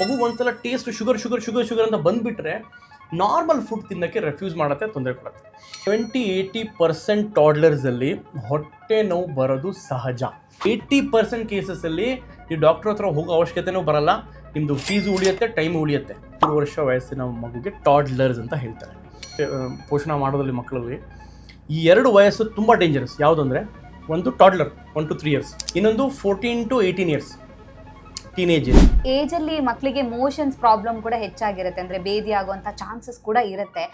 ಮಗು ಒಂದ್ಸಲ taste sugar sugar sugar sugar ಅಂತ ಬಂದ್ಬಿಟ್ರೆ ನಾರ್ಮಲ್ ಫುಡ್ ತಿನ್ನೋಕ್ಕೆ ರೆಫ್ಯೂಸ್ ಮಾಡುತ್ತೆ, ತೊಂದರೆ ಕೊಡುತ್ತೆ. ಟ್ವೆಂಟಿ ಏಯ್ಟಿ ಪರ್ಸೆಂಟ್ ಟಾಡ್ಲರ್ಸಲ್ಲಿ ಹೊಟ್ಟೆ ನೋವು ಬರೋದು ಸಹಜ. ಏಯ್ಟಿ ಪರ್ಸೆಂಟ್ ಕೇಸಸ್ಸಲ್ಲಿ ಈ ಡಾಕ್ಟರ್ ಹತ್ರ ಹೋಗೋ ಅವಶ್ಯಕತೆನೂ ಬರಲ್ಲ ನಿಮ್ಮದು ಫೀಸು ಉಳಿಯುತ್ತೆ ಟೈಮ್ ಉಳಿಯುತ್ತೆ. ಮೂರು ವರ್ಷ ವಯಸ್ಸಿನ ಮಗುಗೆ ಟಾಡ್ಲರ್ಸ್ ಅಂತ ಹೇಳ್ತಾರೆ. ಪೋಷಣ ಮಾಡೋದ್ರಲ್ಲಿ ಮಕ್ಕಳಲ್ಲಿ ಈ ಎರಡು ವಯಸ್ಸು ತುಂಬ ಡೇಂಜರಸ್ ಯಾವುದು ಅಂದರೆ, ಒಂದು toddler one two three years ಇನ್ನೊಂದು fourteen to eighteen years teenage. Age ಅಲ್ಲಿ ಮಕ್ಕಳಿಗೆ ಮೋಷನ್ಸ್ ಪ್ರಾಬ್ಲಮ್ ಕೂಡ ಹೆಚ್ಚಾಗಿರುತ್ತೆ. ಅಂದ್ರೆ ಬೇದಿ ಆಗುವಂತ ಚಾನ್ಸಸ್ ಕೂಡ ಇರುತ್ತೆ.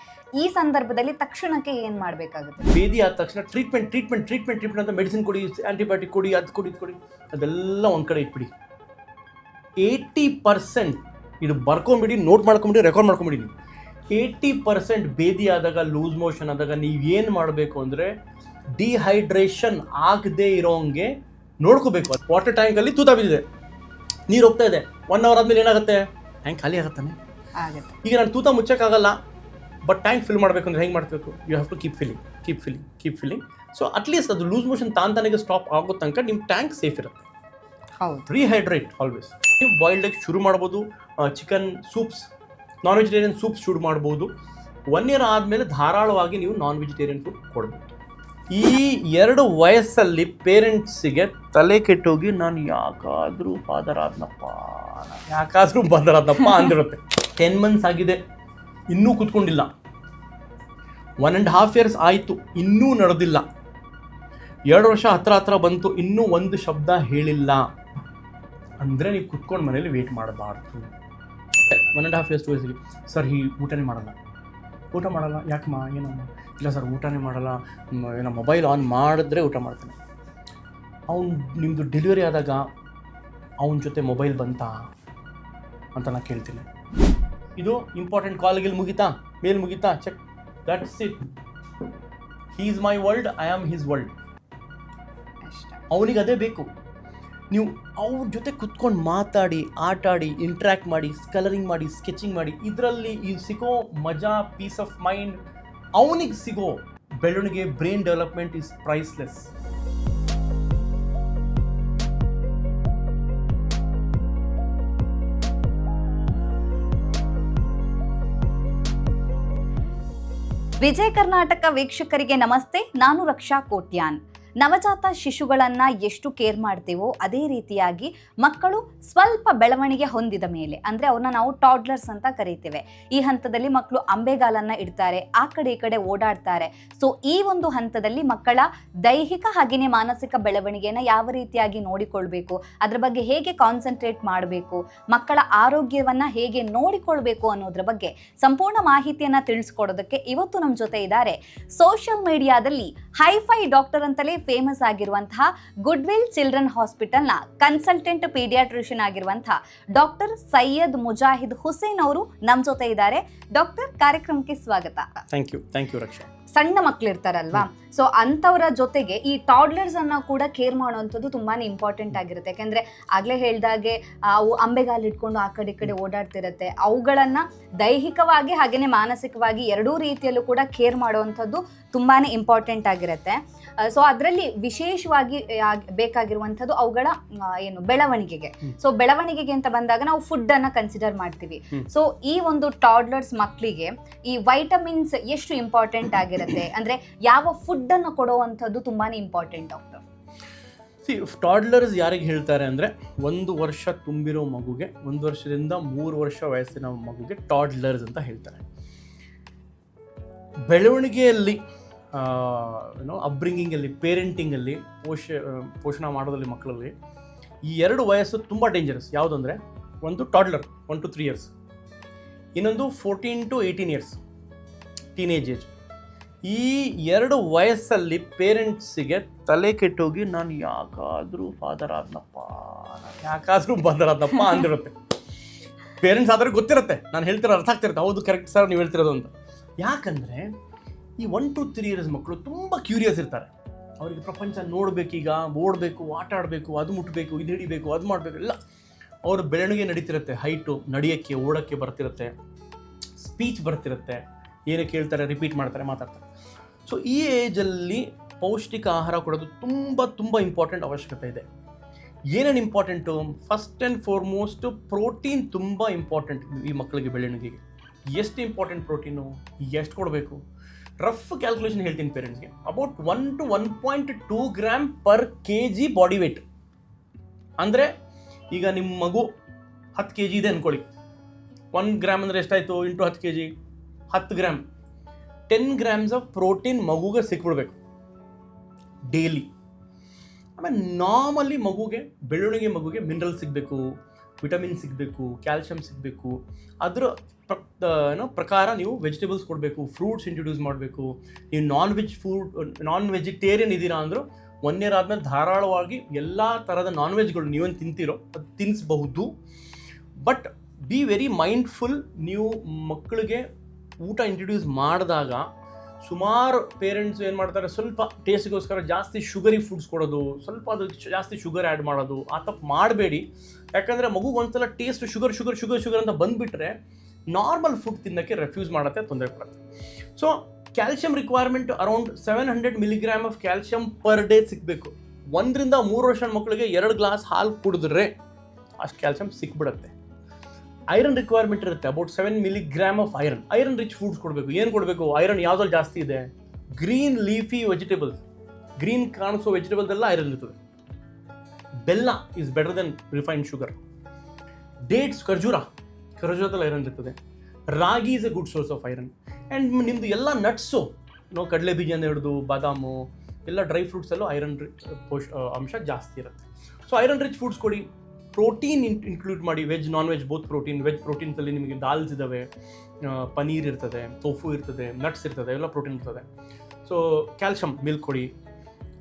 ಈ ಸಂದರ್ಭದಲ್ಲಿ ತಕ್ಷಣಕ್ಕೆ ಏನ್ ಮಾಡಬೇಕಾಗುತ್ತೆ? ಬೇದಿ ಆದ ತಕ್ಷಣ ಟ್ರೀಟ್ಮೆಂಟ್ ಟ್ರೀಟ್ಮೆಂಟ್ ಟ್ರೀಟ್ಮೆಂಟ್ ಟ್ರೀಟ್ಮೆಂಟ್ ಅಂತ ಮೆಡಿಸಿನ್ ಕೊಡಿ ಆ್ಯಂಟಿಬಯೋಟಿಕ್ ಕೊಡಿ ಅದು ಕೊಡಿ ಇದು ಕೊಡಿ. ಅದೆಲ್ಲ ಒಂದು ಕಡೆ ಇಟ್ಬಿಡಿ. ಏಯ್ಟಿ ಪರ್ಸೆಂಟ್ ಇದು ಬರ್ಕೊಂಬಿಡಿ ನೋಟ್ ಮಾಡ್ಕೊಂಬಿಡಿ ರೆಕಾರ್ಡ್ ಮಾಡ್ಕೊಂಬಿಡಿ ನೀವು. ಏಯ್ಟಿ ಪರ್ಸೆಂಟ್ ಬೇದಿ ಆದಾಗ ಲೂಸ್ ಮೋಷನ್ ಆದಾಗ ನೀವು ಏನು ಮಾಡಬೇಕು ಅಂದರೆ ಡಿಹೈಡ್ರೇಷನ್ ಆಗದೆ ಇರೋಂಗೆ ನೋಡ್ಕೋಬೇಕು. ವಾಟರ್ ಟ್ಯಾಂಕಲ್ಲಿ ತೂತ ಬಿದ್ದಿದೆ. ನೀರು ಹೋಗ್ತಾ ಇದೆ. ಒನ್ ಅವರ್ ಆದಮೇಲೆ ಏನಾಗುತ್ತೆ? ಟ್ಯಾಂಕ್ ಖಾಲಿ ಆಗುತ್ತಾನೆ ಆಗುತ್ತೆ. ಈಗ ನಾನು ತೂತ ಮುಚ್ಚಕ್ಕಾಗಲ್ಲ ಬಟ್ ಟ್ಯಾಂಕ್ ಫಿಲ್ ಮಾಡಬೇಕು ಅಂದ್ರೆ ಹೆಂಗೆ ಮಾಡಬೇಕು? You have to keep filling keep filling keep filling so at least ಅದು ಲೂಸ್ ಮೋಷನ್ ತಾಂತಾನಿಗೆ ಸ್ಟಾಪ್ ಆಗೋ ತನಕ ನಿಮ್ಮ ಟ್ಯಾಂಕ್ ಸೇಫ್ ಇರುತ್ತೆ. ಹೌದು. ರೀಹೈಡ್ರೇಟ್ ಆಲ್ವೇಸ್ ನೀವು ಬಾಯ್ಲ್ಡ್ ಎಗ್ ಶುರು ಮಾಡ್ಬೋದು chicken soups non vegetarian soups ಶುರು ಮಾಡ್ಬೋದು. ಒನ್ ಇಯರ್ ಆದಮೇಲೆ ಧಾರಾಳವಾಗಿ ನೀವು ನಾನ್ ವೆಜಿಟೇರಿಯನ್ ಫುಡ್ ಕೊಡ್ಬೋದು. ಈ ಎರಡು ವಯಸ್ಸಲ್ಲಿ ಪೇರೆಂಟ್ಸಿಗೆ ತಲೆ ಕೆಟ್ಟೋಗಿ ನಾನು ಯಾಕಾದರೂ ಫಾದರ್ ಆದ್ನಪ್ಪ ಯಾಕಾದರೂ ಫಾದರ್ ಆದ್ನಪ್ಪ ಅಂದಿರುತ್ತೆ. ಟೆನ್ ಮಂತ್ಸ್ ಆಗಿದೆ, ಇನ್ನೂ ಕೂತ್ಕೊಂಡಿಲ್ಲ. ಒನ್ ಆ್ಯಂಡ್ ಹಾಫ್ ಇಯರ್ಸ್ ಆಯಿತು, ಇನ್ನೂ ನಡೆದಿಲ್ಲ. ಎರಡು ವರ್ಷ ಹತ್ರ ಹತ್ರ ಬಂತು, ಇನ್ನೂ ಒಂದು ಶಬ್ದ ಹೇಳಿಲ್ಲ. ಅಂದರೆ ನೀವು ಕುತ್ಕೊಂಡು ಮನೇಲಿ ವೇಟ್ ಮಾಡಬಾರ್ದು. ಒನ್ ಆ್ಯಂಡ್ ಹಾಫ್ ಇಯರ್ಸ್ ವಯಸ್ಸಿಗೆ ಸರ್, ಈ ಊಟನೇ ಮಾಡಲ್ಲ. ಊಟ ಮಾಡಲ್ಲ ಯಾಕಮ್ಮ ಏನಮ್ಮ ಇಲ್ಲ ಸರ್ ಊಟನೇ ಮಾಡಲ್ಲ ಮ್, ಏನೋ ಮೊಬೈಲ್ ಆನ್ ಮಾಡಿದ್ರೆ ಊಟ ಮಾಡ್ತಾನೆ. ಅವ್ನು ನಿಮ್ಮದು ಡೆಲಿವರಿ ಆದಾಗ ಅವನ ಜೊತೆ ಮೊಬೈಲ್ ಬಂತ ಅಂತ ನಾನು ಕೇಳ್ತೀನಿ. ಇದು ಇಂಪಾರ್ಟೆಂಟ್ ಕಾಲ್ಗಿಲ್ ಮುಗಿತಾ? ಮೇಲ್ ಮುಗಿತಾ? Check that's it he is my world I am his world ಅವನಿಗೆ ಅದೇ ಬೇಕು. ನೀವು ಅವ್ರ ಜೊತೆ ಕುತ್ಕೊಂಡು ಮಾತಾಡಿ ಆಟಾಡಿ ಇಂಟ್ರ್ಯಾಕ್ಟ್ ಮಾಡಿ ಕಲರಿಂಗ್ ಮಾಡಿ ಸ್ಕೆಚಿಂಗ್ ಮಾಡಿ, ಇದರಲ್ಲಿ ಈ ಸಿಗೋ ಮಜಾ ಪೀಸ್ ಆಫ್ ಮೈಂಡ್ ಅವನಿಗೆ ಸಿಗೋ ಬೆಳವಣಿಗೆ brain development is priceless Vijaya Karnataka ವೀಕ್ಷಕರಿಗೆ ನಮಸ್ತೆ. ನಾನು ರಕ್ಷಾ ಕೋಟ್ಯಾನ್. ನವಜಾತ ಶಿಶುಗಳನ್ನು ಎಷ್ಟು ಕೇರ್ ಮಾಡ್ತೀವೋ ಅದೇ ರೀತಿಯಾಗಿ ಮಕ್ಕಳು ಸ್ವಲ್ಪ ಬೆಳವಣಿಗೆ ಹೊಂದಿದ ಮೇಲೆ, ಅಂದರೆ ಅವ್ರನ್ನ ನಾವು ಟಾಡ್ಲರ್ಸ್ ಅಂತ ಕರಿತೇವೆ. ಈ ಹಂತದಲ್ಲಿ ಮಕ್ಕಳು ಅಂಬೆಗಾಲನ್ನ ಇಡ್ತಾರೆ, ಆ ಕಡೆ ಈ ಕಡೆ ಓಡಾಡ್ತಾರೆ. ಸೊ ಈ ಒಂದು ಹಂತದಲ್ಲಿ ಮಕ್ಕಳ ದೈಹಿಕ ಹಾಗೆಯೇ ಮಾನಸಿಕ ಬೆಳವಣಿಗೆಯನ್ನು ಯಾವ ರೀತಿಯಾಗಿ ನೋಡಿಕೊಳ್ಬೇಕು, ಅದರ ಬಗ್ಗೆ ಹೇಗೆ ಕಾನ್ಸಂಟ್ರೇಟ್ ಮಾಡಬೇಕು, ಮಕ್ಕಳ ಆರೋಗ್ಯವನ್ನು ಹೇಗೆ ನೋಡಿಕೊಳ್ಬೇಕು ಅನ್ನೋದ್ರ ಬಗ್ಗೆ ಸಂಪೂರ್ಣ ಮಾಹಿತಿಯನ್ನು ತಿಳಿಸ್ಕೊಡೋದಕ್ಕೆ ಇವತ್ತು ನಮ್ಮ ಜೊತೆ ಇದ್ದಾರೆ. ಸೋಷಿಯಲ್ ಮೀಡಿಯಾದಲ್ಲಿ ಹೈಫೈ ಡಾಕ್ಟರ್ ಅಂತಲೇ ಫೇಮಸ್ ಆಗಿರುವಂತಹ ಗುಡ್ವಿಲ್ ಚಿಲ್ಡ್ರನ್ ಹಾಸ್ಪಿಟಲ್ನ ಕನ್ಸಲ್ಟೆಂಟ್ ಪೀಡಿಯಾಟ್ರಿಷಿಯನ್ ಆಗಿರುವಂತಹ ಡಾಕ್ಟರ್ ಸೈಯದ್ ಮುಜಾಹಿದ್ ಹುಸೇನ್ ಅವರು ನಮ್ಮ ಜೊತೆ ಇದ್ದಾರೆ. ಡಾಕ್ಟರ್ ಕಾರ್ಯಕ್ರಮಕ್ಕೆ ಸ್ವಾಗತ. Thank you thank you Raksha ಸಣ್ಣ ಮಕ್ಳಿರ್ತಾರಲ್ವಾ? ಸೊ ಅಂಥವ್ರ ಜೊತೆಗೆ ಈ ಟಾಡ್ಲರ್ಸ್ ಅನ್ನ ಕೂಡ ಕೇರ್ ಮಾಡುವಂಥದ್ದು ತುಂಬಾನೇ ಇಂಪಾರ್ಟೆಂಟ್ ಆಗಿರುತ್ತೆ. ಯಾಕಂದ್ರೆ ಆಗ್ಲೇ ಹೇಳ್ದಾಗೆ ಅವು ಅಂಬೆಗಾಲ್ ಇಟ್ಕೊಂಡು ಆ ಕಡೆ ಈ ಕಡೆ ಓಡಾಡ್ತಿರುತ್ತೆ. ಅವುಗಳನ್ನ ದೈಹಿಕವಾಗಿ ಹಾಗೇನೆ ಮಾನಸಿಕವಾಗಿ ಎರಡೂ ರೀತಿಯಲ್ಲೂ ಕೂಡ ಕೇರ್ ಮಾಡುವಂಥದ್ದು ತುಂಬಾನೇ ಇಂಪಾರ್ಟೆಂಟ್ ಆಗಿರುತ್ತೆ. ಸೊ ಅದರಲ್ಲಿ ವಿಶೇಷವಾಗಿ ಬೇಕಾಗಿರುವಂಥದ್ದು ಅವುಗಳ ಏನು ಬೆಳವಣಿಗೆಗೆ. ಸೊ ಬೆಳವಣಿಗೆಗೆ ಅಂತ ಬಂದಾಗ ನಾವು ಫುಡ್ ಅನ್ನ ಕನ್ಸಿಡರ್ ಮಾಡ್ತೀವಿ. ಸೊ ಈ ಒಂದು ಟಾಡ್ಲರ್ಸ್ ಮಕ್ಕಳಿಗೆ ಈ ವೈಟಮಿನ್ಸ್ ಎಷ್ಟು ಇಂಪಾರ್ಟೆಂಟ್ ಆಗಿರುತ್ತೆ? ಅಂದ್ರೆ ಯಾವ ಫುಡ್ ಅನ್ನು ಕೊಡುವಂಥದ್ದು ತುಂಬಾನೇ ಇಂಪಾರ್ಟೆಂಟ್ ಡಾಕ್ಟರ್ ಸಿ ಟಾಡ್ಲರ್ಸ್ ಯಾರಿಗೆ ಹೇಳ್ತಾರೆ ಅಂದರೆ ಒಂದು ವರ್ಷ ತುಂಬಿರೋ ಮಗುಗೆ, ಒಂದು ವರ್ಷದಿಂದ ಮೂರು ವರ್ಷ ವಯಸ್ಸಿನ ಮಗುಗೆ ಟಾಡ್ಲರ್ಸ್ ಅಂತ ಹೇಳ್ತಾರೆ. ಬೆಳವಣಿಗೆಯಲ್ಲಿ ಏನೋ ಅಬ್ರಿಂಗಿಂಗಲ್ಲಿ ಪೇರೆಂಟಿಂಗಲ್ಲಿ ಪೋಷ ಪೋಷಣ ಮಾಡೋದ್ರಲ್ಲಿ ಮಕ್ಕಳಲ್ಲಿ ಈ ಎರಡು ವಯಸ್ಸು ತುಂಬ ಡೇಂಜರಸ್ ಯಾವುದಂದರೆ ಒಂದು toddler one two three years ಇನ್ನೊಂದು fourteen to eighteen years teenage age ಈ ಎರಡು ವಯಸ್ಸಲ್ಲಿ ಪೇರೆಂಟ್ಸಿಗೆ ತಲೆ ಕೆಟ್ಟೋಗಿ ನಾನು ಯಾಕಾದರೂ ಫಾದರ್ ಆದ್ನಪ್ಪ ಯಾಕಾದರೂ ಫಾದರ್ ಆದ್ನಪ್ಪ ಅಂದಿರುತ್ತೆ. ಪೇರೆಂಟ್ಸ್ ಆದ್ರೆ ಗೊತ್ತಿರುತ್ತೆ, ನಾನು ಹೇಳ್ತಿರೋ ಅರ್ಥ ಆಗ್ತಿರುತ್ತೆ. ಹೌದು ಕರೆಕ್ಟ್ ಸರ್ ನೀವು ಹೇಳ್ತಿರೋದು ಅಂತ. ಯಾಕಂದರೆ ಈ ಒನ್ ಟು ತ್ರೀ ಇಯರ್ಸ್ ಮಕ್ಕಳು ತುಂಬ ಕ್ಯೂರಿಯಸ್ ಇರ್ತಾರೆ. ಅವರಿಗೆ ಪ್ರಪಂಚ ನೋಡಬೇಕೀಗ, ಓಡಬೇಕು, ಆಟ ಆಡಬೇಕು, ಅದು ಮುಟ್ಟಬೇಕು ಇದು ಹಿಡಿಬೇಕು, ಅದು ಮಾಡಬೇಕು, ಎಲ್ಲ. ಅವ್ರ ಬೆಳವಣಿಗೆ ನಡೀತಿರುತ್ತೆ. ಹೈಟು ನಡೆಯೋಕ್ಕೆ, ಓಡೋಕ್ಕೆ ಬರ್ತಿರುತ್ತೆ. ಸ್ಪೀಚ್ ಬರ್ತಿರುತ್ತೆ. ಏನಕ್ಕೆ ಹೇಳ್ತಾರೆ ರಿಪೀಟ್ ಮಾಡ್ತಾರೆ, ಮಾತಾಡ್ತಾರೆ. ಸೊ ಈ ಏಜಲ್ಲಿ ಪೌಷ್ಟಿಕ ಆಹಾರ ಕೊಡೋದು ತುಂಬ ತುಂಬ ಇಂಪಾರ್ಟೆಂಟ್ ಅವಶ್ಯಕತೆ ಇದೆ. ಏನೇನು important first and foremost protein ತುಂಬ ಇಂಪಾರ್ಟೆಂಟ್ ಈ ಮಕ್ಕಳಿಗೆ ಬೆಳವಣಿಗೆಗೆ ಎಷ್ಟು ಇಂಪಾರ್ಟೆಂಟ್ ಪ್ರೋಟೀನು ಎಷ್ಟು ಕೊಡಬೇಕು? ರಫ್ ಕ್ಯಾಲ್ಕುಲೇಷನ್ ಹೇಳ್ತೀನಿ ಪೇರೆಂಟ್ಸ್ಗೆ. About one to one point two gram per K G body weight ಅಂದರೆ, ಈಗ ನಿಮ್ಮ ಮಗು ಹತ್ತು ಕೆ ಜಿ ಇದೆ ಅಂದ್ಕೊಳ್ಳಿ ಒನ್ ಗ್ರಾಮ್ ಅಂದರೆ ಎಷ್ಟಾಯಿತು? ಇಂಟು ಹತ್ತು ಕೆ ಜಿ ಹತ್ತು gram ten grams of protein ಮಗುಗೆ ಸಿಕ್ಬಿಡ್ಬೇಕು. ಡೈಲಿ ಆಮೇಲೆ ನಾರ್ಮಲಿ ಮಗುಗೆ ಬೆಳವಣಿಗೆ ಮಗುಗೆ ಮಿನರಲ್ ಸಿಗಬೇಕು ವಿಟಮಿನ್ ಸಿಗಬೇಕು ಕ್ಯಾಲ್ಶಿಯಂ ಸಿಗಬೇಕು. ಅದರ ಏನೋ ಪ್ರಕಾರ ನೀವು ವೆಜಿಟೇಬಲ್ಸ್ ಕೊಡಬೇಕು ಫ್ರೂಟ್ಸ್ ಇಂಟ್ರೊಡ್ಯೂಸ್ ಮಾಡಬೇಕು. ನೀವು non veg food non vegetarian ಇದ್ದೀರಾ ಅಂದರೂ ಒನ್ ಇಯರ್ ಆದಮೇಲೆ ಧಾರಾಳವಾಗಿ ಎಲ್ಲ ಥರದ ನಾನ್ ವೆಜ್ಗಳು ನೀವೇನು ತಿಂತೀರೋ ಅದು ತಿನ್ನಿಸ್ಬಹುದು ಬಟ್ ಬಿ ವೆರಿ ಮೈಂಡ್ಫುಲ್ ನೀವು ಮಕ್ಕಳಿಗೆ ಊಟ ಇಂಟ್ರೊಡ್ಯೂಸ್ ಮಾಡಿದಾಗ ಸುಮಾರು ಪೇರೆಂಟ್ಸ್ ಏನು ಮಾಡ್ತಾರೆ, ಸ್ವಲ್ಪ ಟೇಸ್ಟ್ಗೋಸ್ಕರ ಜಾಸ್ತಿ ಶುಗರಿ ಫುಡ್ಸ್ ಕೊಡೋದು, ಸ್ವಲ್ಪ ಅದು ಜಾಸ್ತಿ ಶುಗರ್ ಆ್ಯಡ್ ಮಾಡೋದು, ಆ ತಪ್ಪು ಮಾಡಬೇಡಿ. ಯಾಕಂದರೆ ಮಗುಗೆ ಒಂದ್ಸಲ taste sugar sugar sugar sugar ಅಂತ ಬಂದುಬಿಟ್ರೆ ನಾರ್ಮಲ್ ಫುಡ್ ತಿನ್ನೋಕ್ಕೆ ರೆಫ್ಯೂಸ್ ಮಾಡುತ್ತೆ, ತೊಂದರೆ ಕೊಡುತ್ತೆ. So calcium requirement around seven hundred milligram of calcium per day ಸಿಗಬೇಕು. ಒಂದರಿಂದ ಮೂರು ವರ್ಷ ಮಕ್ಕಳಿಗೆ ಎರಡು ಗ್ಲಾಸ್ ಹಾಲು ಕುಡಿದ್ರೆ ಅಷ್ಟು ಕ್ಯಾಲ್ಸಿಯಂ ಸಿಕ್ಬಿಡುತ್ತೆ. ಐರನ್ ರಿಕ್ವೈರ್ಮೆಂಟ್ ಇರುತ್ತೆ. About seven milligram of iron iron rich foods ಕೊಡಬೇಕು. ಏನು ಕೊಡಬೇಕು? ಐರನ್ ಯಾವುದ್ರಲ್ಲಿ ಜಾಸ್ತಿ ಇದೆ? ಗ್ರೀನ್ ಲೀಫಿ ವೆಜಿಟೇಬಲ್ಸ್ ಗ್ರೀನ್ ಕಾಣಿಸೋ ವೆಜಿಟೇಬಲ್ಸ್ ಎಲ್ಲ ಐರನ್ ಇರ್ತದೆ. Bella is better than refined sugar dates ಖರ್ಜೂರ. ಖರ್ಜೂರದಲ್ಲಿ ಐರನ್ ಇರ್ತದೆ. Ragi is a good source of iron and ನಿಮ್ಮದು ಎಲ್ಲ ನಟ್ಸು ನಾವು ಕಡಲೆ ಬೀಜನ ಹಿಡಿದು ಬಾದಾಮು, ಎಲ್ಲ ಡ್ರೈ ಫ್ರೂಟ್ಸಲ್ಲೂ ಐರನ್ ರಿಚ್ ಪೋಷ ಅಂಶ ಜಾಸ್ತಿ ಇರುತ್ತೆ. ಸೊ ಐರನ್ ರಿಚ್ ಫುಡ್ಸ್ ಕೊಡಿ. ಪ್ರೋಟೀನ್ ಇನ್ಕ್ಲೂಡ್ ಮಾಡಿ veg non veg both protein veg ಪ್ರೋಟೀನ್ಸಲ್ಲಿ ನಿಮಗೆ ದಾಲ್ಸ್ ಇದ್ದಾವೆ ಪನೀರ್ ಇರ್ತದೆ ತೋಫು ಇರ್ತದೆ ನಟ್ಸ್ ಇರ್ತದೆ, ಎಲ್ಲ ಪ್ರೋಟೀನ್ ಇರ್ತದೆ. ಸೊ ಕ್ಯಾಲ್ಶಿಯಂ ಮಿಲ್ಕ್ ಕೊಡಿ.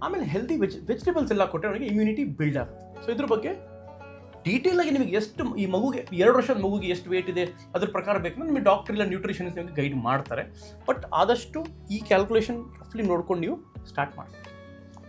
ಆಮೇಲೆ ಹೆಲ್ದಿ ವೆಜ್ ವೆಜಿಟೇಬಲ್ಸ್ ಎಲ್ಲ ಕೊಟ್ಟರೆ ಅವನಿಗೆ ಇಮ್ಯುನಿಟಿ ಬಿಲ್ಡ್ ಆಗುತ್ತೆ. ಸೊ ಇದ್ರ ಬಗ್ಗೆ ಡೀಟೇಲ್ ಆಗಿ ನಿಮಗೆ ಎಷ್ಟು ಈ ಮಗುಗೆ, ಎರಡು ವರ್ಷದ ಮಗುಗೆ ಎಷ್ಟು ವೇಟ್ ಇದೆ, ಅದ್ರ ಪ್ರಕಾರ ಬೇಕಂದ್ರೆ ನಿಮಗೆ ಡಾಕ್ಟರ್ ಇಲ್ಲ ನ್ಯೂಟ್ರಿಷನಿಸ್ಟ್ ನಿಮಗೆ ಗೈಡ್ ಮಾಡ್ತಾರೆ. ಬಟ್ ಆದಷ್ಟು ಈ ಕ್ಯಾಲ್ಕುಲೇಷನ್ ರಫ್ಲಿ ನೋಡ್ಕೊಂಡು ನೀವು ಸ್ಟಾರ್ಟ್ ಮಾಡಿ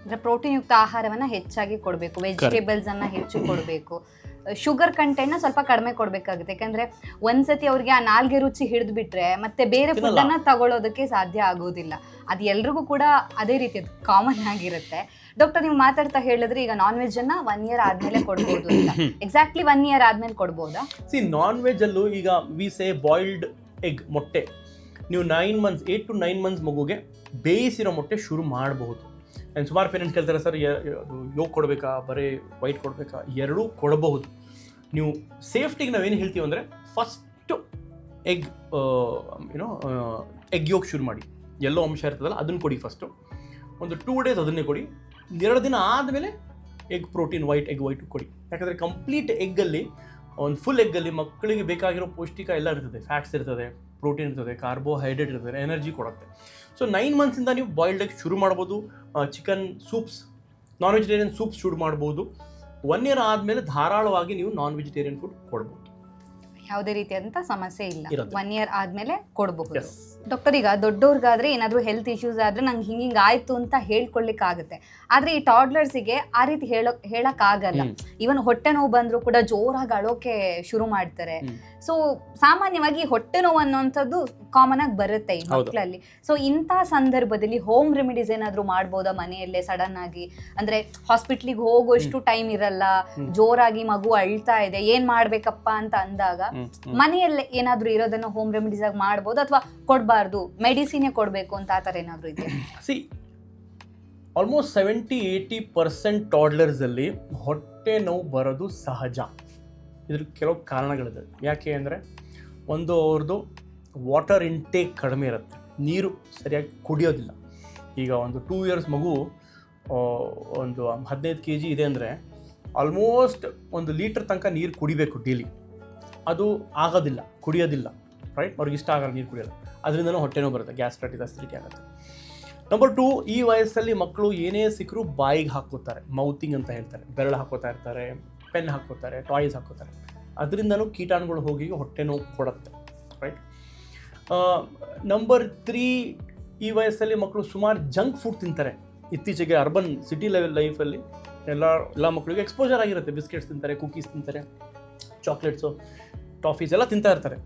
ಅಂದ್ರೆ ಪ್ರೋಟೀನ್ ಯುಕ್ತ ಆಹಾರವನ್ನ ಹೆಚ್ಚಾಗಿ ಕೊಡಬೇಕು ವೆಜಿಟೇಬಲ್ಸ್ ಅನ್ನ ಹೆಚ್ಚು ಕೊಡಬೇಕು. ಶುಗರ್ ಕಂಟೆಂಟ್ನ ಸ್ವಲ್ಪ ಕಡಿಮೆ ಕೊಡಬೇಕಾಗುತ್ತೆ. ಯಾಕಂದ್ರೆ ಒಂದ್ಸತಿ ಅವ್ರಿಗೆ ಆ ನಾಲ್ಗೆ ರುಚಿ ಹಿಡಿದು ಬಿಟ್ರೆ ಮತ್ತೆ ಬೇರೆ ಫುಡ್. ಅನ್ನ ತಗೊಳ್ಳೋದಕ್ಕೆ ಸಾಧ್ಯ ಆಗೋದಿಲ್ಲ. ಅದ್ ಎಲ್ರಿಗೂ ಕೂಡ ಅದೇ ರೀತಿ ಕಾಮನ್ ಆಗಿರುತ್ತೆ. ಡಾಕ್ಟರ್ ನೀವು ಮಾತಾಡ್ತಾ ಹೇಳಿದ್ರೆ ಈಗ ನಾನ್ ವೆಜ್ ಅನ್ನ ಒನ್ ಇಯರ್ ಆದ್ಮೇಲೆ ಕೊಡ್ಬೋದು ಅಂತ. ಎಕ್ಸಾಕ್ಟ್ಲಿ ಒನ್ ಇಯರ್ ಆದ್ಮೇಲೆ ಕೊಡ್ಬೋದಾ? ಸಿ ನಾನ್ ವೆಜ್ ಅಲ್ಲೂ ಈಗ ವಿ ಸೇ ಬಾಯ್ಲ್ಡ್ ಎಗ್ ಮೊಟ್ಟೆ. ನೀವು nine months eight to nine months ಮಗುಗೆ ಬೇಯಿಸಿರೋ ಮೊಟ್ಟೆ ಶುರು ಮಾಡಬಹುದು. ಆ್ಯಂಡ್ ಸುಮಾರು ಪೇರೆಂಟ್ಸ್ ಕೇಳ್ತಾರೆ, ಸರ್ ಯೋಗ ಕೊಡಬೇಕಾ? ಬರೀ ವೈಟ್ ಕೊಡಬೇಕಾ? ಎರಡೂ ಕೊಡಬಹುದು. ನೀವು ಸೇಫ್ಟಿಗೆ ನಾವೇನು ಹೇಳ್ತೀವಿ ಅಂದರೆ ಫಸ್ಟು ಎಗ್ ಏನೋ ಎಗ್ ಯೋಗ ಶುರು ಮಾಡಿ. ಎಲ್ಲೋ ಅಂಶ ಇರ್ತದಲ್ಲ, ಅದನ್ನು ಕೊಡಿ ಫಸ್ಟು ಒಂದು ಟೂ ಡೇಸ್ ಅದನ್ನೇ ಕೊಡಿ. ಎರಡು ದಿನ ಆದಮೇಲೆ egg protein white egg white ಕೊಡಿ. ಯಾಕಂದರೆ ಕಂಪ್ಲೀಟ್ ಎಗ್ಗಲ್ಲಿ ಒಂದು ಫುಲ್ ಎಗ್ಗಲ್ಲಿ ಮಕ್ಕಳಿಗೆ ಬೇಕಾಗಿರೋ ಪೌಷ್ಟಿಕ ಎಲ್ಲ ಇರ್ತದೆ. ಫ್ಯಾಟ್ಸ್ ಇರ್ತದೆ ಪ್ರೋಟೀನ್ ಇರ್ತದೆ ಕಾರ್ಬೋಹೈಡ್ರೇಟ್ ಇರ್ತದೆ ಎನರ್ಜಿ ಕೊಡುತ್ತೆ. ಸೊ ನೈನ್ ಮಂತ್ಸಿಂದ ನೀವು ಬಾಯ್ಲ್ಡ್ ಎಗ್ ಶುರು ಮಾಡ್ಬೋದು chicken soups non vegetarian soups ಶುರು ಮಾಡ್ಬೋದು. ಒನ್ ಇಯರ್ ಆದಮೇಲೆ ಧಾರಾಳವಾಗಿ ನೀವು ನಾನ್ ವೆಜಿಟೇರಿಯನ್ ಫುಡ್ ಕೊಡ್ಬೋದು. ಯಾವುದೇ ರೀತಿಯಾದಂಥ ಸಮಸ್ಯೆ ಇಲ್ಲ. ಇರೋದಿಲ್ಲ. ಒನ್ ಇಯರ್ ಆದ್ಮೇಲೆ ಕೊಡಬಹುದು ಎಸ್ ಡಾಕ್ಟರ್ ಈಗ ದೊಡ್ಡವ್ರಿಗಾದ್ರೆ ಏನಾದರೂ ಹೆಲ್ತ್ ಇಶ್ಯೂಸ್ ಆದ್ರೆ ನಂಗೆ ಹಿಂಗಿಂಗ್ ಆಯ್ತು ಅಂತ ಹೇಳ್ಕೊಳ್ಲಿಕ್ಕೆ ಆಗುತ್ತೆ ಆದ್ರೆ ಈ ಟಾಡ್ಲರ್ಸಿಗೆ ಆ ರೀತಿ ಹೇಳೋ ಹೇಳಕ್ ಆಗಲ್ಲ. ಇವನ್ ಹೊಟ್ಟೆ ನೋವು ಬಂದ್ರು ಕೂಡ ಜೋರಾಗಿ ಅಳೋಕೆ ಶುರು ಮಾಡ್ತಾರೆ. ಹ್ಮ್. ಸೊ ಸಾಮಾನ್ಯವಾಗಿ ಹೊಟ್ಟೆ ನೋವು ಅನ್ನೋಂಥದ್ದು ಕಾಮನ್ ಆಗಿ ಬರುತ್ತೆ ಈ. ಮಕ್ಕಳಲ್ಲಿ. ಸೊ ಇಂಥ ಸಂದರ್ಭದಲ್ಲಿ ಹೋಮ್ ರೆಮಿಡೀಸ್ ಏನಾದ್ರು ಮಾಡ್ಬೋದಾ ಮನೆಯಲ್ಲೇ ಸಡನ್ ಆಗಿ? ಅಂದ್ರೆ ಹಾಸ್ಪಿಟ್ಲಿಗೆ ಹೋಗುವಷ್ಟು ಟೈಮ್ ಇರಲ್ಲ ಜೋರಾಗಿ ಮಗು ಅಳ್ತಾ ಇದೆ ಏನ್ ಮಾಡ್ಬೇಕಪ್ಪ ಅಂತ ಅಂದಾಗ. ಮನೆಯಲ್ಲೇ ಏನಾದ್ರೂ ಇರೋದನ್ನ ಹೋಮ್ ರೆಮಿಡೀಸ್ ಆಗಿ ಮಾಡ್ಬೋದು ಅಥವಾ ಕೊಡಬಾರ್ದು ಮೆಡಿಸಿನೇ ಕೊಡಬೇಕು ಅಂತ ಆ ಥರ ಏನಾದ್ರು ಇದೆ? See almost seventy eighty percent ಟಾಡ್ಲರ್ಸಲ್ಲಿ ಹೊಟ್ಟೆ ನೋವು ಬರೋದು ಸಹಜ. ಇದ್ರ ಕೆಲವು ಕಾರಣಗಳಿದೆ. ಯಾಕೆ ಅಂದರೆ ಒಂದು ಅವ್ರದ್ದು ವಾಟರ್ ಇಂಟೇಕ್ ಕಡಿಮೆ ಇರುತ್ತೆ. ನೀರು ಸರಿಯಾಗಿ ಕುಡಿಯೋದಿಲ್ಲ. ಈಗ ಒಂದು ಟೂ ಇಯರ್ಸ್ ಮಗು ಒಂದು ಹದಿನೈದು ಕೆ ಜಿ ಇದೆ ಅಂದರೆ ಆಲ್ಮೋಸ್ಟ್ ಒಂದು ಲೀಟ್ರ್ ತನಕ ನೀರು ಕುಡಿಬೇಕು ಡೈಲಿ ಅದು ಆಗೋದಿಲ್ಲ, ಕುಡಿಯೋದಿಲ್ಲ ರೈಟ್ ಅವ್ರಿಗೆ ಇಷ್ಟ ಆಗಲ್ಲ ನೀರು ಕುಡಿಯೋದು ಅದರಿಂದನೂ ಹೊಟ್ಟೆ ಬರುತ್ತೆ ಗ್ಯಾಸ್ಟ್ರೈಟಿಸ್ ಅಸಿಡಿಟಿ ಆಗುತ್ತೆ. ನಂಬರ್ ಟು ಈ ವಯಸ್ಸಲ್ಲಿ ಮಕ್ಕಳು ಏನೇ ಸಿಕ್ಕರೂ ಬಾಯಿಗೆ ಹಾಕೋತಾರೆ ಮೌತಿಂಗ್ ಅಂತ ಹೇಳ್ತಾರೆ, ಬೆರಳು ಹಾಕೋತಾ ಇರ್ತಾರೆ ಪೆನ್ ಹಾಕೋತಾರೆ ಟಾಯ್ಸ್ ಹಾಕೋತಾರೆ ಅದರಿಂದನೂ ಕೀಟಾಣುಗಳು ಹೋಗಿ ಹೊಟ್ಟೆ ನೋವು ಕೊಡುತ್ತೆ ರೈಟ್ ನಂಬರ್ ತ್ರೀ ಈ ವಯಸ್ಸಲ್ಲಿ ಮಕ್ಕಳು ಸುಮಾರು ಜಂಕ್ ಫುಡ್ ತಿಂತಾರೆ. ಇತ್ತೀಚೆಗೆ ಅರ್ಬನ್ ಸಿಟಿ ಲೆವೆಲ್ ಲೈಫಲ್ಲಿ ಎಲ್ಲ ಎಲ್ಲ ಮಕ್ಕಳಿಗೆ ಎಕ್ಸ್ಪೋಜರ್ ಆಗಿರುತ್ತೆ. ಬಿಸ್ಕೆಟ್ಸ್ ತಿಂತಾರೆ ಕುಕೀಸ್ ತಿಂತಾರೆ ಚಾಕ್ಲೇಟ್ಸು ಟಾಫೀಸ್ ಎಲ್ಲ ತಿಂತಾ ಇರ್ತಾರೆ.